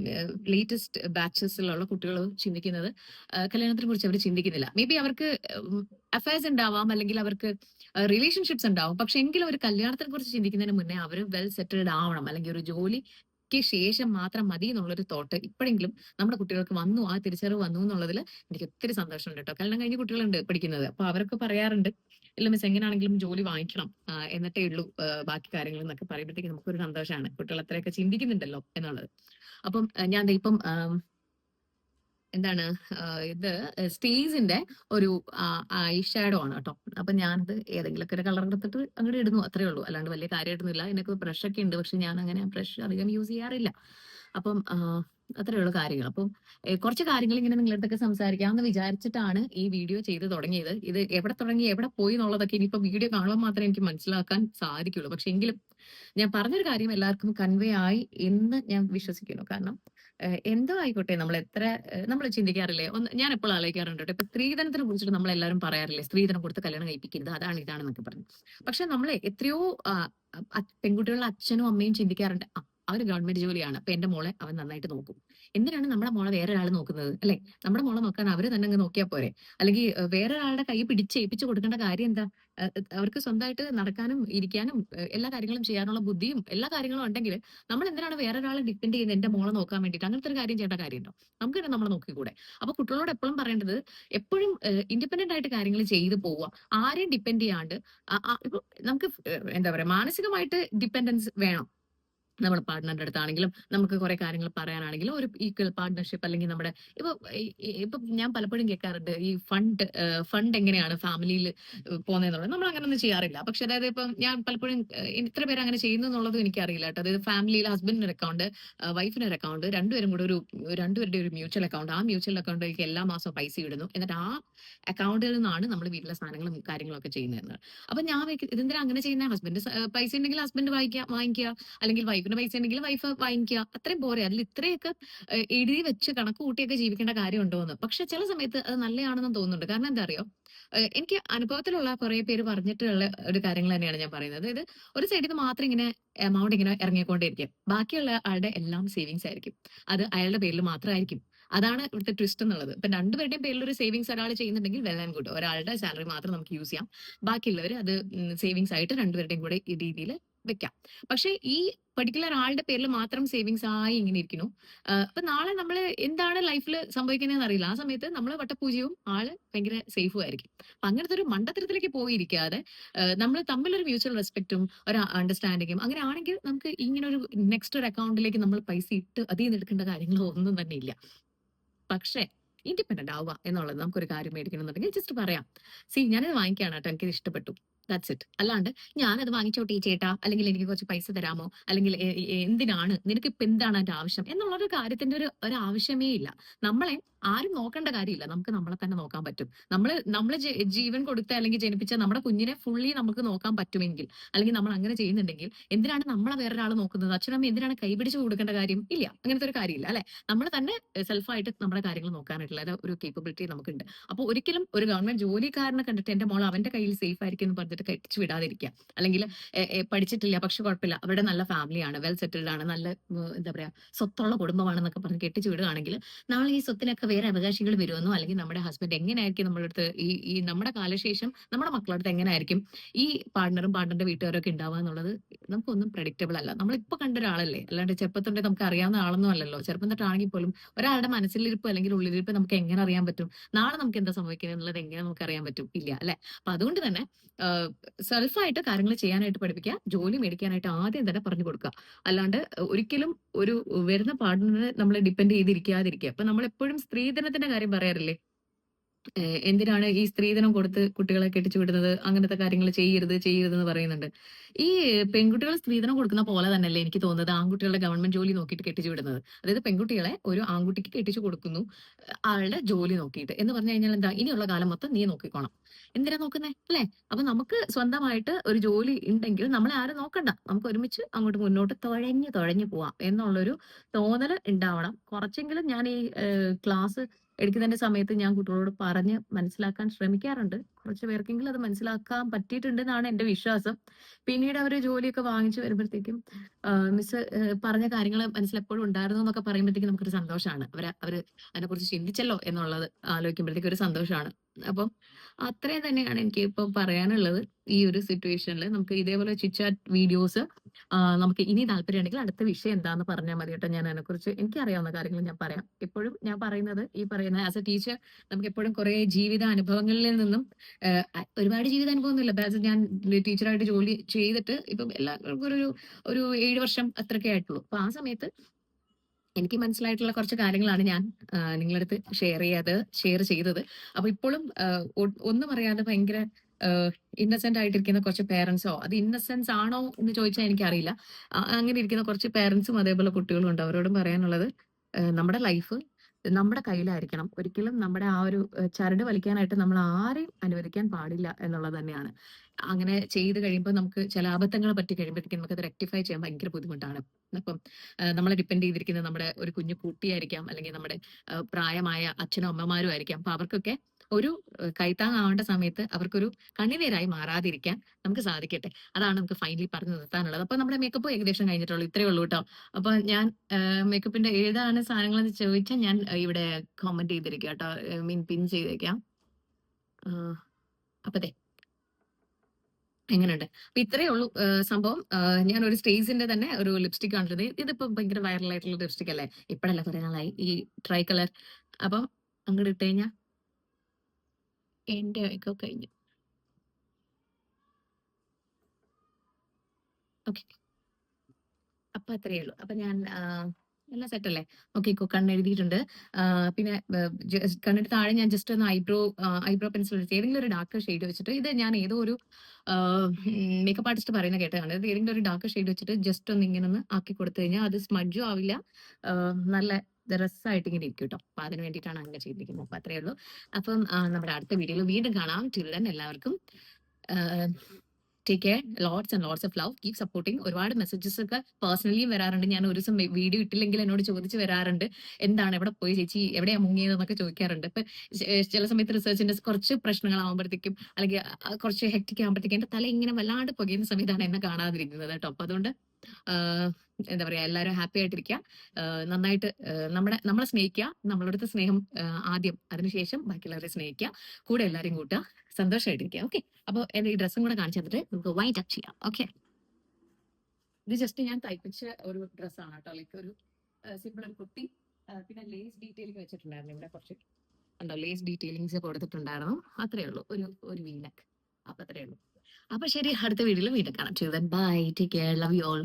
[SPEAKER 1] ലേറ്റസ്റ്റ് ബാച്ചസിലുള്ള കുട്ടികൾ ചിന്തിക്കുന്നത് കല്യാണത്തിനെ കുറിച്ച് അവർ ചിന്തിക്കുന്നില്ല. മേ ബി അവർക്ക് അഫയേഴ്സ് ഉണ്ടാവാം അല്ലെങ്കിൽ അവർക്ക് റിലേഷൻഷിപ്സ് ഉണ്ടാവും. പക്ഷെ എങ്കിലും ഒരു കല്യാണത്തിനെ കുറിച്ച് ചിന്തിക്കുന്നതിന് മുന്നേ അവർ വെൽ സെറ്റിൽഡ് ആവണം അല്ലെങ്കിൽ ഒരു ജോലിക്ക് ശേഷം മാത്രം മതി എന്നുള്ളൊരു തോട്ട് ഇപ്പോഴെങ്കിലും നമ്മുടെ കുട്ടികൾക്ക് വന്നു ആ തിരിച്ചറിവ് വന്നു എന്നുള്ളതിൽ എനിക്ക് ഒത്തിരി സന്തോഷമുണ്ട് കേട്ടോ. കല്യാണം കഴിഞ്ഞ കുട്ടികളുണ്ട് പഠിക്കുന്നത്. അപ്പൊ അവരൊക്കെ പറയാറുണ്ട് ഇല്ല മിസ് എങ്ങനെയാണെങ്കിലും ജോലി വാങ്ങിക്കണം എന്നിട്ടേ ഉള്ളൂ ബാക്കി കാര്യങ്ങൾ എന്നൊക്കെ പറയുമ്പോഴത്തേക്ക് നമുക്കൊരു സന്തോഷമാണ് കുട്ടികൾ അത്രയൊക്കെ ചിന്തിക്കുന്നുണ്ടല്ലോ എന്നുള്ളത് അപ്പം ഞാൻ ഇപ്പം എന്താണ് ഇത് സ്റ്റേജിന്റെ ഒരു ഐ ഷാഡോ ആണ് കേട്ടോ. അപ്പൊ ഞാനത് ഏതെങ്കിലുമൊക്കെ ഒരു കളർ എടുത്തിട്ട് അങ്ങോട്ട് ഇടുന്നു അത്രേ ഉള്ളൂ. അല്ലാണ്ട് വലിയ കാര്യമായിട്ടൊന്നുമില്ല. എനിക്ക് ബ്രഷ് ഒക്കെ ഉണ്ട് പക്ഷെ ഞാൻ അങ്ങനെ ബ്രഷ് അധികം യൂസ് ചെയ്യാറില്ല. അപ്പം ആ, അത്രേ ഉള്ളൂ കാര്യങ്ങൾ. അപ്പം കുറച്ച് കാര്യങ്ങൾ ഇങ്ങനെ നിങ്ങളുടെ അടുത്തൊക്കെ സംസാരിക്കാമെന്ന് വിചാരിച്ചിട്ടാണ് ഈ വീഡിയോ ചെയ്ത് തുടങ്ങിയത്. ഇത് എവിടെ തുടങ്ങി എവിടെ പോയി എന്നുള്ളതൊക്കെ ഇനിയിപ്പോ വീഡിയോ കാണുമ്പോൾ മാത്രമേ എനിക്ക് മനസ്സിലാക്കാൻ സാധിക്കുള്ളൂ. പക്ഷെ എങ്കിലും ഞാൻ പറഞ്ഞൊരു കാര്യം എല്ലാവർക്കും കൺവേ ആയി എന്ന് ഞാൻ വിശ്വസിക്കുന്നു. കാരണം എന്തോ ആയിക്കോട്ടെ നമ്മൾ എത്ര നമ്മൾ ചിന്തിക്കാറില്ലേ? ഒന്ന് ഞാൻ എപ്പോഴും ആലോചിക്കാറുണ്ട് ഇപ്പൊ സ്ത്രീധനത്തിനെ കുറിച്ചിട്ട് നമ്മൾ എല്ലാവരും പറയാറില്ലേ? സ്ത്രീധനം കൊടുത്ത് കല്യാണം കഴിപ്പിക്കരുത് അതാണ് ഇതാണെന്നൊക്കെ പറഞ്ഞു. പക്ഷെ നമ്മളെ എത്രയോ പെൺകുട്ടികളുടെ അച്ഛനും അമ്മയും ചിന്തിക്കാറുണ്ട്. ആ അവർ ഗവൺമെന്റ് ജോലിയാണ്. അപ്പൊ എന്റെ മോളെ അവൻ നന്നായിട്ട് നോക്കും. എന്തിനാണ് നമ്മുടെ മോളെ വേറെ ഒരാൾ നോക്കുന്നത്? അല്ലെ? നമ്മുടെ മോളെ നോക്കാൻ അവർ തന്നെ അങ്ങ് നോക്കിയാൽ പോരെ. അല്ലെങ്കിൽ വേറെ ഒരാളുടെ കൈ പിടിച്ച് ഏൽപ്പിച്ചു കൊടുക്കേണ്ട കാര്യം എന്താ? അവർക്ക് സ്വന്തമായിട്ട് നടക്കാനും ഇരിക്കാനും എല്ലാ കാര്യങ്ങളും ചെയ്യാനുള്ള ബുദ്ധിയും എല്ലാ കാര്യങ്ങളും ഉണ്ടെങ്കിൽ നമ്മൾ എന്തിനാണ് വേറെ ഒരാളെ ഡിപ്പെൻഡ് ചെയ്യുന്നത്? എന്റെ മോളെ നോക്കാൻ വേണ്ടിയിട്ട്. അങ്ങനത്തെ ഒരു കാര്യം ചെയ്യേണ്ട കാര്യമുണ്ടോ? നമുക്ക് തന്നെ നമ്മളെ നോക്കിക്കൂടെ. അപ്പൊ കുട്ടികളോട് എപ്പോഴും പറയേണ്ടത് എപ്പോഴും ഇൻഡിപെൻഡന്റ് ആയിട്ട് കാര്യങ്ങൾ ചെയ്തു പോവുക. ആരെയും ഡിപ്പെൻഡ് ചെയ്യാണ്ട് നമുക്ക് എന്താ പറയാ മാനസികമായിട്ട് ഡിപ്പെൻഡൻസ് വേണം. നമ്മുടെ പാർട്ട്ണറുടെ അടുത്താണെങ്കിലും നമുക്ക് കുറെ കാര്യങ്ങൾ പറയാനാണെങ്കിലും ഒരു ഈക്വൽ പാർട്ട്ണർഷിപ്പ് അല്ലെങ്കിൽ നമ്മുടെ ഇപ്പൊ ഇപ്പൊ ഞാൻ പലപ്പോഴും കേൾക്കാറുണ്ട് ഈ ഫണ്ട് ഫണ്ട് എങ്ങനെയാണ് ഫാമിലിയിൽ പോകുന്നതെന്നുള്ളത് നമ്മൾ അങ്ങനെ ഒന്നും ചെയ്യാറില്ല. പക്ഷെ അതായത് ഇപ്പം ഞാൻ പലപ്പോഴും ഇത്ര പേര് അങ്ങനെ ചെയ്യുന്നു എന്നുള്ളത് എനിക്കറിയില്ല കേട്ടോ. അതായത് ഫാമിലിയിൽ ഹസ്ബൻഡിന് ഒരു അക്കൗണ്ട് വൈഫിന് ഒരു അക്കൗണ്ട് രണ്ടുപേരും കൂടെ ഒരു രണ്ടുപേരുടെ ഒരു മ്യൂച്വൽ അക്കൗണ്ട് ആ മ്യൂച്വൽ അക്കൗണ്ടിലേക്ക് എല്ലാ മാസവും പൈസ ഇടുന്നു. എന്നിട്ട് ആ അക്കൗണ്ടിൽ നിന്നാണ് നമ്മൾ വീട്ടിലെ സാധനങ്ങളും കാര്യങ്ങളൊക്കെ ചെയ്യുന്നത്. അപ്പൊ ഞാൻ ഇതിന്റെ അങ്ങനെ ചെയ്യുന്ന? ഹസ്ബൻഡ് പൈസ ഉണ്ടെങ്കിൽ ഹസ്ബൻഡ് വാങ്ങിക്കുക വാങ്ങിക്കുക അല്ലെങ്കിൽ വൈഫിന് പൈസ ഉണ്ടെങ്കിൽ വൈഫ് വാങ്ങിക്കുക. അത്രയും പോരെ. അതിൽ ഇത്രയൊക്കെ എഴുതി വെച്ച് കണക്ക് കൂട്ടിയൊക്കെ ജീവിക്കേണ്ട കാര്യമുണ്ടോ എന്ന് പക്ഷെ ചില സമയത്ത് അത് നല്ലതാണെന്ന് തോന്നുന്നുണ്ട്. കാരണം എന്താ അറിയോ? എനിക്ക് അനുഭവത്തിലുള്ള കുറെ പേര് പറഞ്ഞിട്ടുള്ള ഒരു കാര്യങ്ങൾ തന്നെയാണ് ഞാൻ പറയുന്നത്. അതായത് ഒരു സൈഡിൽ നിന്ന് മാത്രം ഇങ്ങനെ എമൗണ്ട് ഇങ്ങനെ ഇറങ്ങിക്കൊണ്ടേയിരിക്കും. ബാക്കിയുള്ള ആളുടെ എല്ലാം സേവിങ്സ് ആയിരിക്കും. അത് അയാളുടെ പേരിൽ മാത്രമായിരിക്കും. അതാണ് ഇവിടുത്തെ ട്വിസ്റ്റ് എന്നുള്ളത്. ഇപ്പൊ രണ്ടുപേരുടെയും പേരിൽ ഒരു സേവിങ്സ് ഒരാൾ ചെയ്യുന്നുണ്ടെങ്കിൽ വെൽ ഗുഡ് ഒരാളുടെ സാലറി മാത്രം നമുക്ക് യൂസ് ചെയ്യാം. ബാക്കിയുള്ളവർ അത് സേവിങ്സ് ആയിട്ട് രണ്ടുപേരുടെയും കൂടെ ഈ രീതിയിൽ വെക്കാം. പക്ഷെ ഈ പർട്ടിക്കുലർ ആളുടെ പേരിൽ മാത്രം സേവിങ്സ് ആയി ഇങ്ങനെ ഇരിക്കുന്നു. അപ്പൊ നാളെ നമ്മൾ എന്താണ് ലൈഫിൽ സംഭവിക്കുന്നതെന്ന് അറിയില്ല. ആ സമയത്ത് നമ്മൾ വട്ടപൂജയും ആൾ ഭയങ്കര സേഫും ആയിരിക്കും. അപ്പൊ അങ്ങനത്തെ ഒരു മണ്ടത്തരത്തിലേക്ക് പോയിരിക്കാതെ നമ്മൾ തമ്മിലൊരു മ്യൂച്വൽ റെസ്പെക്റ്റും ഒരു അണ്ടർസ്റ്റാൻഡിങ്ങും അങ്ങനെ ആണെങ്കിൽ നമുക്ക് ഇങ്ങനെ ഒരു നെക്സ്റ്റ് ഒരു അക്കൗണ്ടിലേക്ക് നമ്മൾ പൈസ ഇട്ട് അതിൽ നിന്ന് എടുക്കേണ്ട കാര്യങ്ങളോ ഒന്നും തന്നെ ഇല്ല. പക്ഷേ ഇൻഡിപെൻഡന്റ് ആവുക എന്നുള്ളത് നമുക്കൊരു കാര്യം മേടിക്കണം എന്നുണ്ടെങ്കിൽ ജസ്റ്റ് പറയാം. സി ഞാനത് വാങ്ങിക്കാണ് കേട്ടോ. എനിക്കിത് ഇഷ്ടപ്പെട്ടു. ദാറ്റ്സ് ഇറ്റ് അല്ലാണ്ട് ഞാനത് വാങ്ങിച്ചോട്ടെ ഈ ചേട്ടാ? അല്ലെങ്കിൽ എനിക്ക് കുറച്ച് പൈസ തരാമോ? അല്ലെങ്കിൽ എന്തിനാണ്? നിനക്ക് ഇപ്പൊ എന്താണ് അതിന്റെ ആവശ്യം? എന്നുള്ളൊരു കാര്യത്തിന്റെ ഒരു ഒരു ആവശ്യമേ ഇല്ല. നമ്മളെ ആരും നോക്കേണ്ട കാര്യമില്ല. നമുക്ക് നമ്മളെ തന്നെ നോക്കാൻ പറ്റും. നമ്മൾ നമ്മൾ ജീവൻ കൊടുത്ത അല്ലെങ്കിൽ ജനിപ്പിച്ച നമ്മുടെ കുഞ്ഞിനെ ഫുള്ളി നമുക്ക് നോക്കാൻ പറ്റുമെങ്കിൽ അല്ലെങ്കിൽ നമ്മൾ അങ്ങനെ ചെയ്യുന്നുണ്ടെങ്കിൽ എന്തിനാണ് നമ്മളെ വേറൊരാൾ നോക്കുന്നത്? അച്ഛനമ്മ എന്തിനാണ് കൈപിടിച്ച് കൊടുക്കേണ്ട കാര്യം? ഇല്ല. അങ്ങനത്തെ ഒരു കാര്യമില്ല അല്ലെ? നമ്മൾ തന്നെ സെൽഫായിട്ട് നമ്മുടെ കാര്യങ്ങൾ നോക്കാനായിട്ടുള്ള ഒരു കേപ്പബിലിറ്റി നമുക്കുണ്ട്. അപ്പോൾ ഒരിക്കലും ഒരു ഗവൺമെന്റ് ജോലിക്കാരനെ കണ്ടിട്ട് എന്റെ മോൾ അവന്റെ കയ്യിൽ സേഫ് ആയിരിക്കും എന്ന് പറഞ്ഞിട്ട് കെട്ടിച്ചു വിടാതിരിക്കുക. അല്ലെങ്കിൽ പഠിച്ചിട്ടില്ല പക്ഷെ കുഴപ്പമില്ല. അവരുടെ നല്ല ഫാമിലിയാണ് വെൽ സെറ്റിൽഡ് ആണ് നല്ല എന്താ പറയാ സ്വത്തുള്ള കുടുംബമാണെന്നൊക്കെ പറഞ്ഞ് കെട്ടിച്ചു വിടുകയാണെങ്കിൽ നാളെ ഈ സ്വത്തിനൊക്കെ വേറെ അവകാശികൾ വരുമെന്നോ അല്ലെങ്കിൽ നമ്മുടെ ഹസ്ബൻഡ് എങ്ങനെയായിരിക്കും നമ്മുടെ ഈ ഈ നമ്മുടെ കാലശേഷം നമ്മുടെ മക്കളുടെ അടുത്ത് എങ്ങനെയായിരിക്കും ഈ പാർട്ണറും പാർട്ണറിന്റെ വീട്ടുകാരൊക്കെ ഉണ്ടാവുക എന്നുള്ളത് നമുക്കൊന്നും പ്രഡിക്റ്റബിൾ അല്ല. നമ്മളിപ്പോ കണ്ട ഒരാളല്ലേ? അല്ലാണ്ട് ചെറുപ്പത്തൊണ്ടേ നമുക്ക് അറിയാവുന്ന ആളൊന്നും അല്ലല്ലോ. ചെറുപ്പം തൊട്ടാണെങ്കിൽ പോലും ഒരാളുടെ മനസ്സിലിരിപ്പ് അല്ലെങ്കിൽ ഉള്ളിലിരിപ്പ് നമുക്ക് എങ്ങനെ അറിയാൻ പറ്റും? നാളെ നമുക്ക് എന്താ സംഭവിക്കുന്നത് എന്നുള്ളത് എങ്ങനെ നമുക്ക് അറിയാൻ പറ്റും? ഇല്ല അല്ലെ? അപ്പൊ അതുകൊണ്ട് തന്നെ സെൽഫായിട്ട് കാര്യങ്ങൾ ചെയ്യാനായിട്ട് പഠിപ്പിക്കുക ജോലി മേടിക്കാനായിട്ട് ആദ്യം തന്നെ പറഞ്ഞു കൊടുക്കുക. അല്ലാണ്ട് ഒരിക്കലും ഒരു വരുന്ന പാർട്ട്ണറെ നമ്മൾ ഡിപ്പെൻഡ് ചെയ്തിരിക്കാതിരിക്കുക. അപ്പൊ നമ്മൾ എപ്പോഴും സ്ത്രീധനത്തിന്റെ കാര്യം പറയാറില്ലേ? എന്തിനാണ് ഈ സ്ത്രീധനം കൊടുത്ത് കുട്ടികളെ കെട്ടിച്ചു വിടുന്നത്? അങ്ങനത്തെ കാര്യങ്ങൾ ചെയ്യരുത് ചെയ്യരുത് എന്ന് പറയുന്നുണ്ട്. ഈ പെൺകുട്ടികൾ സ്ത്രീധനം കൊടുക്കുന്ന പോലെ തന്നെയല്ലേ എനിക്ക് തോന്നുന്നത് ആൺകുട്ടികളുടെ ഗവൺമെന്റ് ജോലി നോക്കിയിട്ട് കെട്ടിച്ചു വിടുന്നത്? അതായത് പെൺകുട്ടികളെ ഒരു ആൺകുട്ടിക്ക് കെട്ടിച്ചു കൊടുക്കുന്നു ആളുടെ ജോലി നോക്കിയിട്ട് എന്ന് പറഞ്ഞു കഴിഞ്ഞാൽ എന്താ? ഇനിയുള്ള കാലം മൊത്തം നീ നോക്കിക്കോണം. എന്തിനാ നോക്കുന്നേ? അല്ലെ? അപ്പൊ നമുക്ക് സ്വന്തമായിട്ട് ഒരു ജോലി ഉണ്ടെങ്കിൽ നമ്മളെ ആരും നോക്കണ്ട. നമുക്ക് ഒരുമിച്ച് അങ്ങോട്ട് മുന്നോട്ട് തുഴഞ്ഞു തുഴഞ്ഞു പോവാം. എന്നുള്ളൊരു തോന്നൽ ഉണ്ടാവണം. കുറച്ചെങ്കിലും ഞാൻ ഈ ക്ലാസ് എടുക്കുന്നതിന്റെ സമയത്ത് ഞാൻ കുട്ടികളോട് പറഞ്ഞ് മനസ്സിലാക്കാൻ ശ്രമിക്കാറുണ്ട്. കുറച്ച് പേർക്കെങ്കിലും അത് മനസ്സിലാക്കാൻ പറ്റിയിട്ടുണ്ടെന്നാണ് എന്റെ വിശ്വാസം. പിന്നീട് അവർ ജോലിയൊക്കെ വാങ്ങിച്ചു വരുമ്പോഴത്തേക്കും മിസ് പറഞ്ഞ കാര്യങ്ങൾ മനസ്സിലെപ്പോഴും ഉണ്ടായിരുന്നു എന്നൊക്കെ പറയുമ്പോഴത്തേക്കും നമുക്കൊരു സന്തോഷമാണ്. അവർ അവർ അതിനെക്കുറിച്ച് ചിന്തിച്ചല്ലോ എന്നുള്ളത് ആലോചിക്കുമ്പോഴത്തേക്കും ഒരു സന്തോഷമാണ്. അപ്പം അത്രയും തന്നെയാണ് എനിക്ക് ഇപ്പം പറയാനുള്ളത് ഈ ഒരു സിറ്റുവേഷനിൽ നമുക്ക് ഇതേപോലെ ചിറ്റാറ്റ് വീഡിയോസ് നമുക്ക് ഇനി താല്പര്യം ഉണ്ടെങ്കിൽ അടുത്ത വിഷയം എന്താന്ന് പറഞ്ഞാൽ മതി കേട്ടോ ഞാൻ അതിനെക്കുറിച്ച്. എനിക്കറിയാവുന്ന കാര്യങ്ങൾ ഞാൻ പറയാം. എപ്പോഴും ഞാൻ പറയുന്നത് ഈ പറയുന്ന ആസ് എ ടീച്ചർ നമുക്ക് എപ്പോഴും കുറെ ജീവിത അനുഭവങ്ങളിൽ നിന്നും ഒരുപാട് ജീവിത അനുഭവമൊന്നുമില്ല ബാസ് ഞാൻ ടീച്ചറായിട്ട് ജോലി ചെയ്തിട്ട് ഇപ്പം എല്ലാവർക്കും ഒരു ഒരു ഏഴ് വർഷം അത്രയൊക്കെ ആയിട്ടുള്ളൂ. അപ്പൊ ആ സമയത്ത് എനിക്ക് മനസ്സിലായിട്ടുള്ള കുറച്ച് കാര്യങ്ങളാണ് ഞാൻ നിങ്ങളുടെ നിങ്ങളടുത്ത് ഷെയർ ചെയ്യാത് ഷെയർ ചെയ്തത്. അപ്പൊ ഇപ്പോഴും ഒന്നും അറിയാതെ ഭയങ്കര ഇന്നസെന്റ് ആയിട്ടിരിക്കുന്ന കുറച്ച് പേരൻസോ അത് ഇന്നസെൻസ് ആണോ എന്ന് ചോദിച്ചാൽ എനിക്കറിയില്ല. അങ്ങനെ ഇരിക്കുന്ന കുറച്ച് പേരൻസും അതേപോലെ കുട്ടികളും ഉണ്ട്. അവരോടും പറയാനുള്ളത് നമ്മുടെ ലൈഫ് നമ്മുടെ കയ്യിലായിരിക്കണം. ഒരിക്കലും നമ്മുടെ ആ ഒരു ചരട് വലിക്കാനായിട്ട് നമ്മൾ ആരെയും അനുവദിക്കാൻ പാടില്ല എന്നുള്ളത് തന്നെയാണ്. അങ്ങനെ ചെയ്ത് കഴിയുമ്പോൾ നമുക്ക് ചില അബദ്ധങ്ങൾ പറ്റി കഴിയുമ്പോഴത്തേക്കും നമുക്ക് അത് റെക്ടിഫൈ ചെയ്യാൻ ഭയങ്കര ബുദ്ധിമുട്ടാണ്. അപ്പം നമ്മൾ ഡിപ്പെൻഡ് ചെയ്തിരിക്കുന്നത് നമ്മുടെ ഒരു കുഞ്ഞു കുട്ടിയായിരിക്കാം അല്ലെങ്കിൽ നമ്മുടെ പ്രായമായ അച്ഛനും അമ്മമാരും ആയിരിക്കാം. അപ്പൊ അവർക്കൊക്കെ ഒരു കൈത്താങ്ങാവേണ്ട സമയത്ത് അവർക്കൊരു കണ്ണിനീരായി മാറാതിരിക്കാൻ നമുക്ക് സാധിക്കട്ടെ. അതാണ് നമുക്ക് ഫൈനലി പറഞ്ഞു നിർത്താനുള്ളത്. അപ്പൊ നമ്മുടെ മേക്കപ്പ് ഏകദേശം കഴിഞ്ഞിട്ടുള്ളൂ. ഇത്രയേ ഉള്ളൂ കേട്ടോ അപ്പൊ ഞാൻ മേക്കപ്പിന്റെ ഏതാണ് സാധനങ്ങൾ എന്ന് ചോദിച്ചാൽ ഞാൻ ഇവിടെ കോമന്റ് ചെയ്തിരിക്കുക കേട്ടോ മീൻ പിൻ ചെയ്തേക്കാം. അപ്പതേ എങ്ങനെയുണ്ട്? അപ്പൊ ഇത്രയേ ഉള്ളൂ സംഭവം. ഞാൻ ഒരു സ്റ്റേജിന്റെ തന്നെ ഒരു ലിപ്സ്റ്റിക് കണ്ടത് ഇതിപ്പോ ഭയങ്കര വൈറൽ ആയിട്ടുള്ള ലിപ്സ്റ്റിക് അല്ലേ? ഇപ്പഴല്ല കുറെ നാളായി ഈ ട്രൈ കളർ അപ്പം അങ്ങോട്ട് ഇട്ട് കഴിഞ്ഞാ എന്റെ ഒക്കെ കഴിഞ്ഞു ഓക്കെ അപ്പൊ അത്രയേ ഉള്ളൂ അപ്പൊ ഞാൻ ആഹ് എല്ലാം സെറ്റ് അല്ലേ ഓക്കെ കണ്ണ് എഴുതിയിട്ടുണ്ട് പിന്നെ കണ്ണിട്ട് താഴെ ഞാൻ ജസ്റ്റ് ഒന്ന് ഐബ്രോ ഐബ്രോ പെൻസിൽ വെച്ചിട്ട് ഏതെങ്കിലും ഒരു ഡാർക്ക് ഷെയ്ഡ് വെച്ചിട്ട് ഇത് ഞാൻ ഏതോ ഒരു മേക്കപ്പ് ആർട്ടിസ്റ്റ് പറയുന്ന കേട്ടതാണ്. ഇത് ഏതെങ്കിലും ഒരു ഡാർക്ക് ഷെയ്ഡ് വെച്ചിട്ട് ജസ്റ്റ് ഒന്ന് ഇങ്ങനെ ഒന്ന് ആക്കി കൊടുത്തു കഴിഞ്ഞാൽ അത് സ്മഡ്ജും ആവില്ല. നല്ല രസമായിട്ട് ഇങ്ങനെ ഇരിക്കും കേട്ടോ അപ്പൊ അതിന് വേണ്ടിയിട്ടാണ് അങ്ങനെ ചെയ്തിരിക്കുന്നത്. അപ്പൊ അത്രയേ ഉള്ളൂ. അപ്പം നമ്മുടെ അടുത്ത വീഡിയോയിൽ വീണ്ടും കാണാം. ടില്ലൻ എല്ലാവർക്കും take care lots and lots of love keep supporting ഒരുപാട് മെസ്സേജസ് ഒക്കെ പേഴ്സണലിയും വരാറുണ്ട്. ഞാൻ ഒരു ദിവസം വീഡിയോ ഇട്ടില്ലെങ്കിൽ എന്നോട് ചോദിച്ച് വരാറുണ്ട്. എന്താണ് എവിടെ പോയി ചേച്ചി? എവിടെയാ മുങ്ങിയതെന്നൊക്കെ ചോദിക്കാറുണ്ട്. ഇപ്പൊ ചില സമയത്ത് റിസർച്ചിന്റെ കുറച്ച് പ്രശ്നങ്ങൾ ആകുമ്പോഴത്തേക്കും അല്ലെങ്കിൽ കുറച്ച് ഹെക്റ്റിക് ആകുമ്പോഴത്തേക്കും എന്റെ തല ഇങ്ങനെ വല്ലാണ്ട് പുകയുന്ന സമയത്താണ് എന്നെ കാണാതിരിക്കുന്നത് കേട്ടോ. അപ്പൊ അതുകൊണ്ട് എന്താ പറയാ എല്ലാവരും ഹാപ്പി ആയിട്ടിരിക്കുക നന്നായിട്ട് നമ്മുടെ നമ്മളെ സ്നേഹിക്കുക നമ്മളടുത്ത് സ്നേഹം ആദ്യം അതിനുശേഷം ബാക്കിയുള്ളവരെ സ്നേഹിക്കുക കൂടെ എല്ലാരും കൂട്ടുക. സന്തോഷമായിട്ടിരിക്കുക ഓക്കെ. അപ്പൊ എന്റെ ഈ ഡ്രസ്സും കൂടെ കാണിച്ചു തന്നിട്ട് നമുക്ക് വൈറ്റ് അപ്പ് ചെയ്യാം. ഓക്കെ. ഇത് ജസ്റ്റ് ഞാൻ തയ്പ്പിച്ച ഒരു ഡ്രസ്സാണ് കേട്ടോ. ലൈക്ക് ഒരു സിമ്പിൾ ഒരു കുട്ടി. പിന്നെ ലേസ് ഡീറ്റെയിലിംഗ് വെച്ചിട്ടുണ്ടായിരുന്നു ഇവിടെ കുറച്ച്. ഉണ്ടോ ലേസ് ഡീറ്റെയിലിങ്സ് കൊടുത്തിട്ടുണ്ടായിരുന്നു അത്രേ ഉള്ളൂ. ഒരു ഒരു വീനക്ക് അപ്പൊ അത്രേ ഉള്ളൂ. അപ്പൊ ശരി അടുത്ത വീഡിയോയിൽ വീണ്ടും കാണാം. Bye take care love you all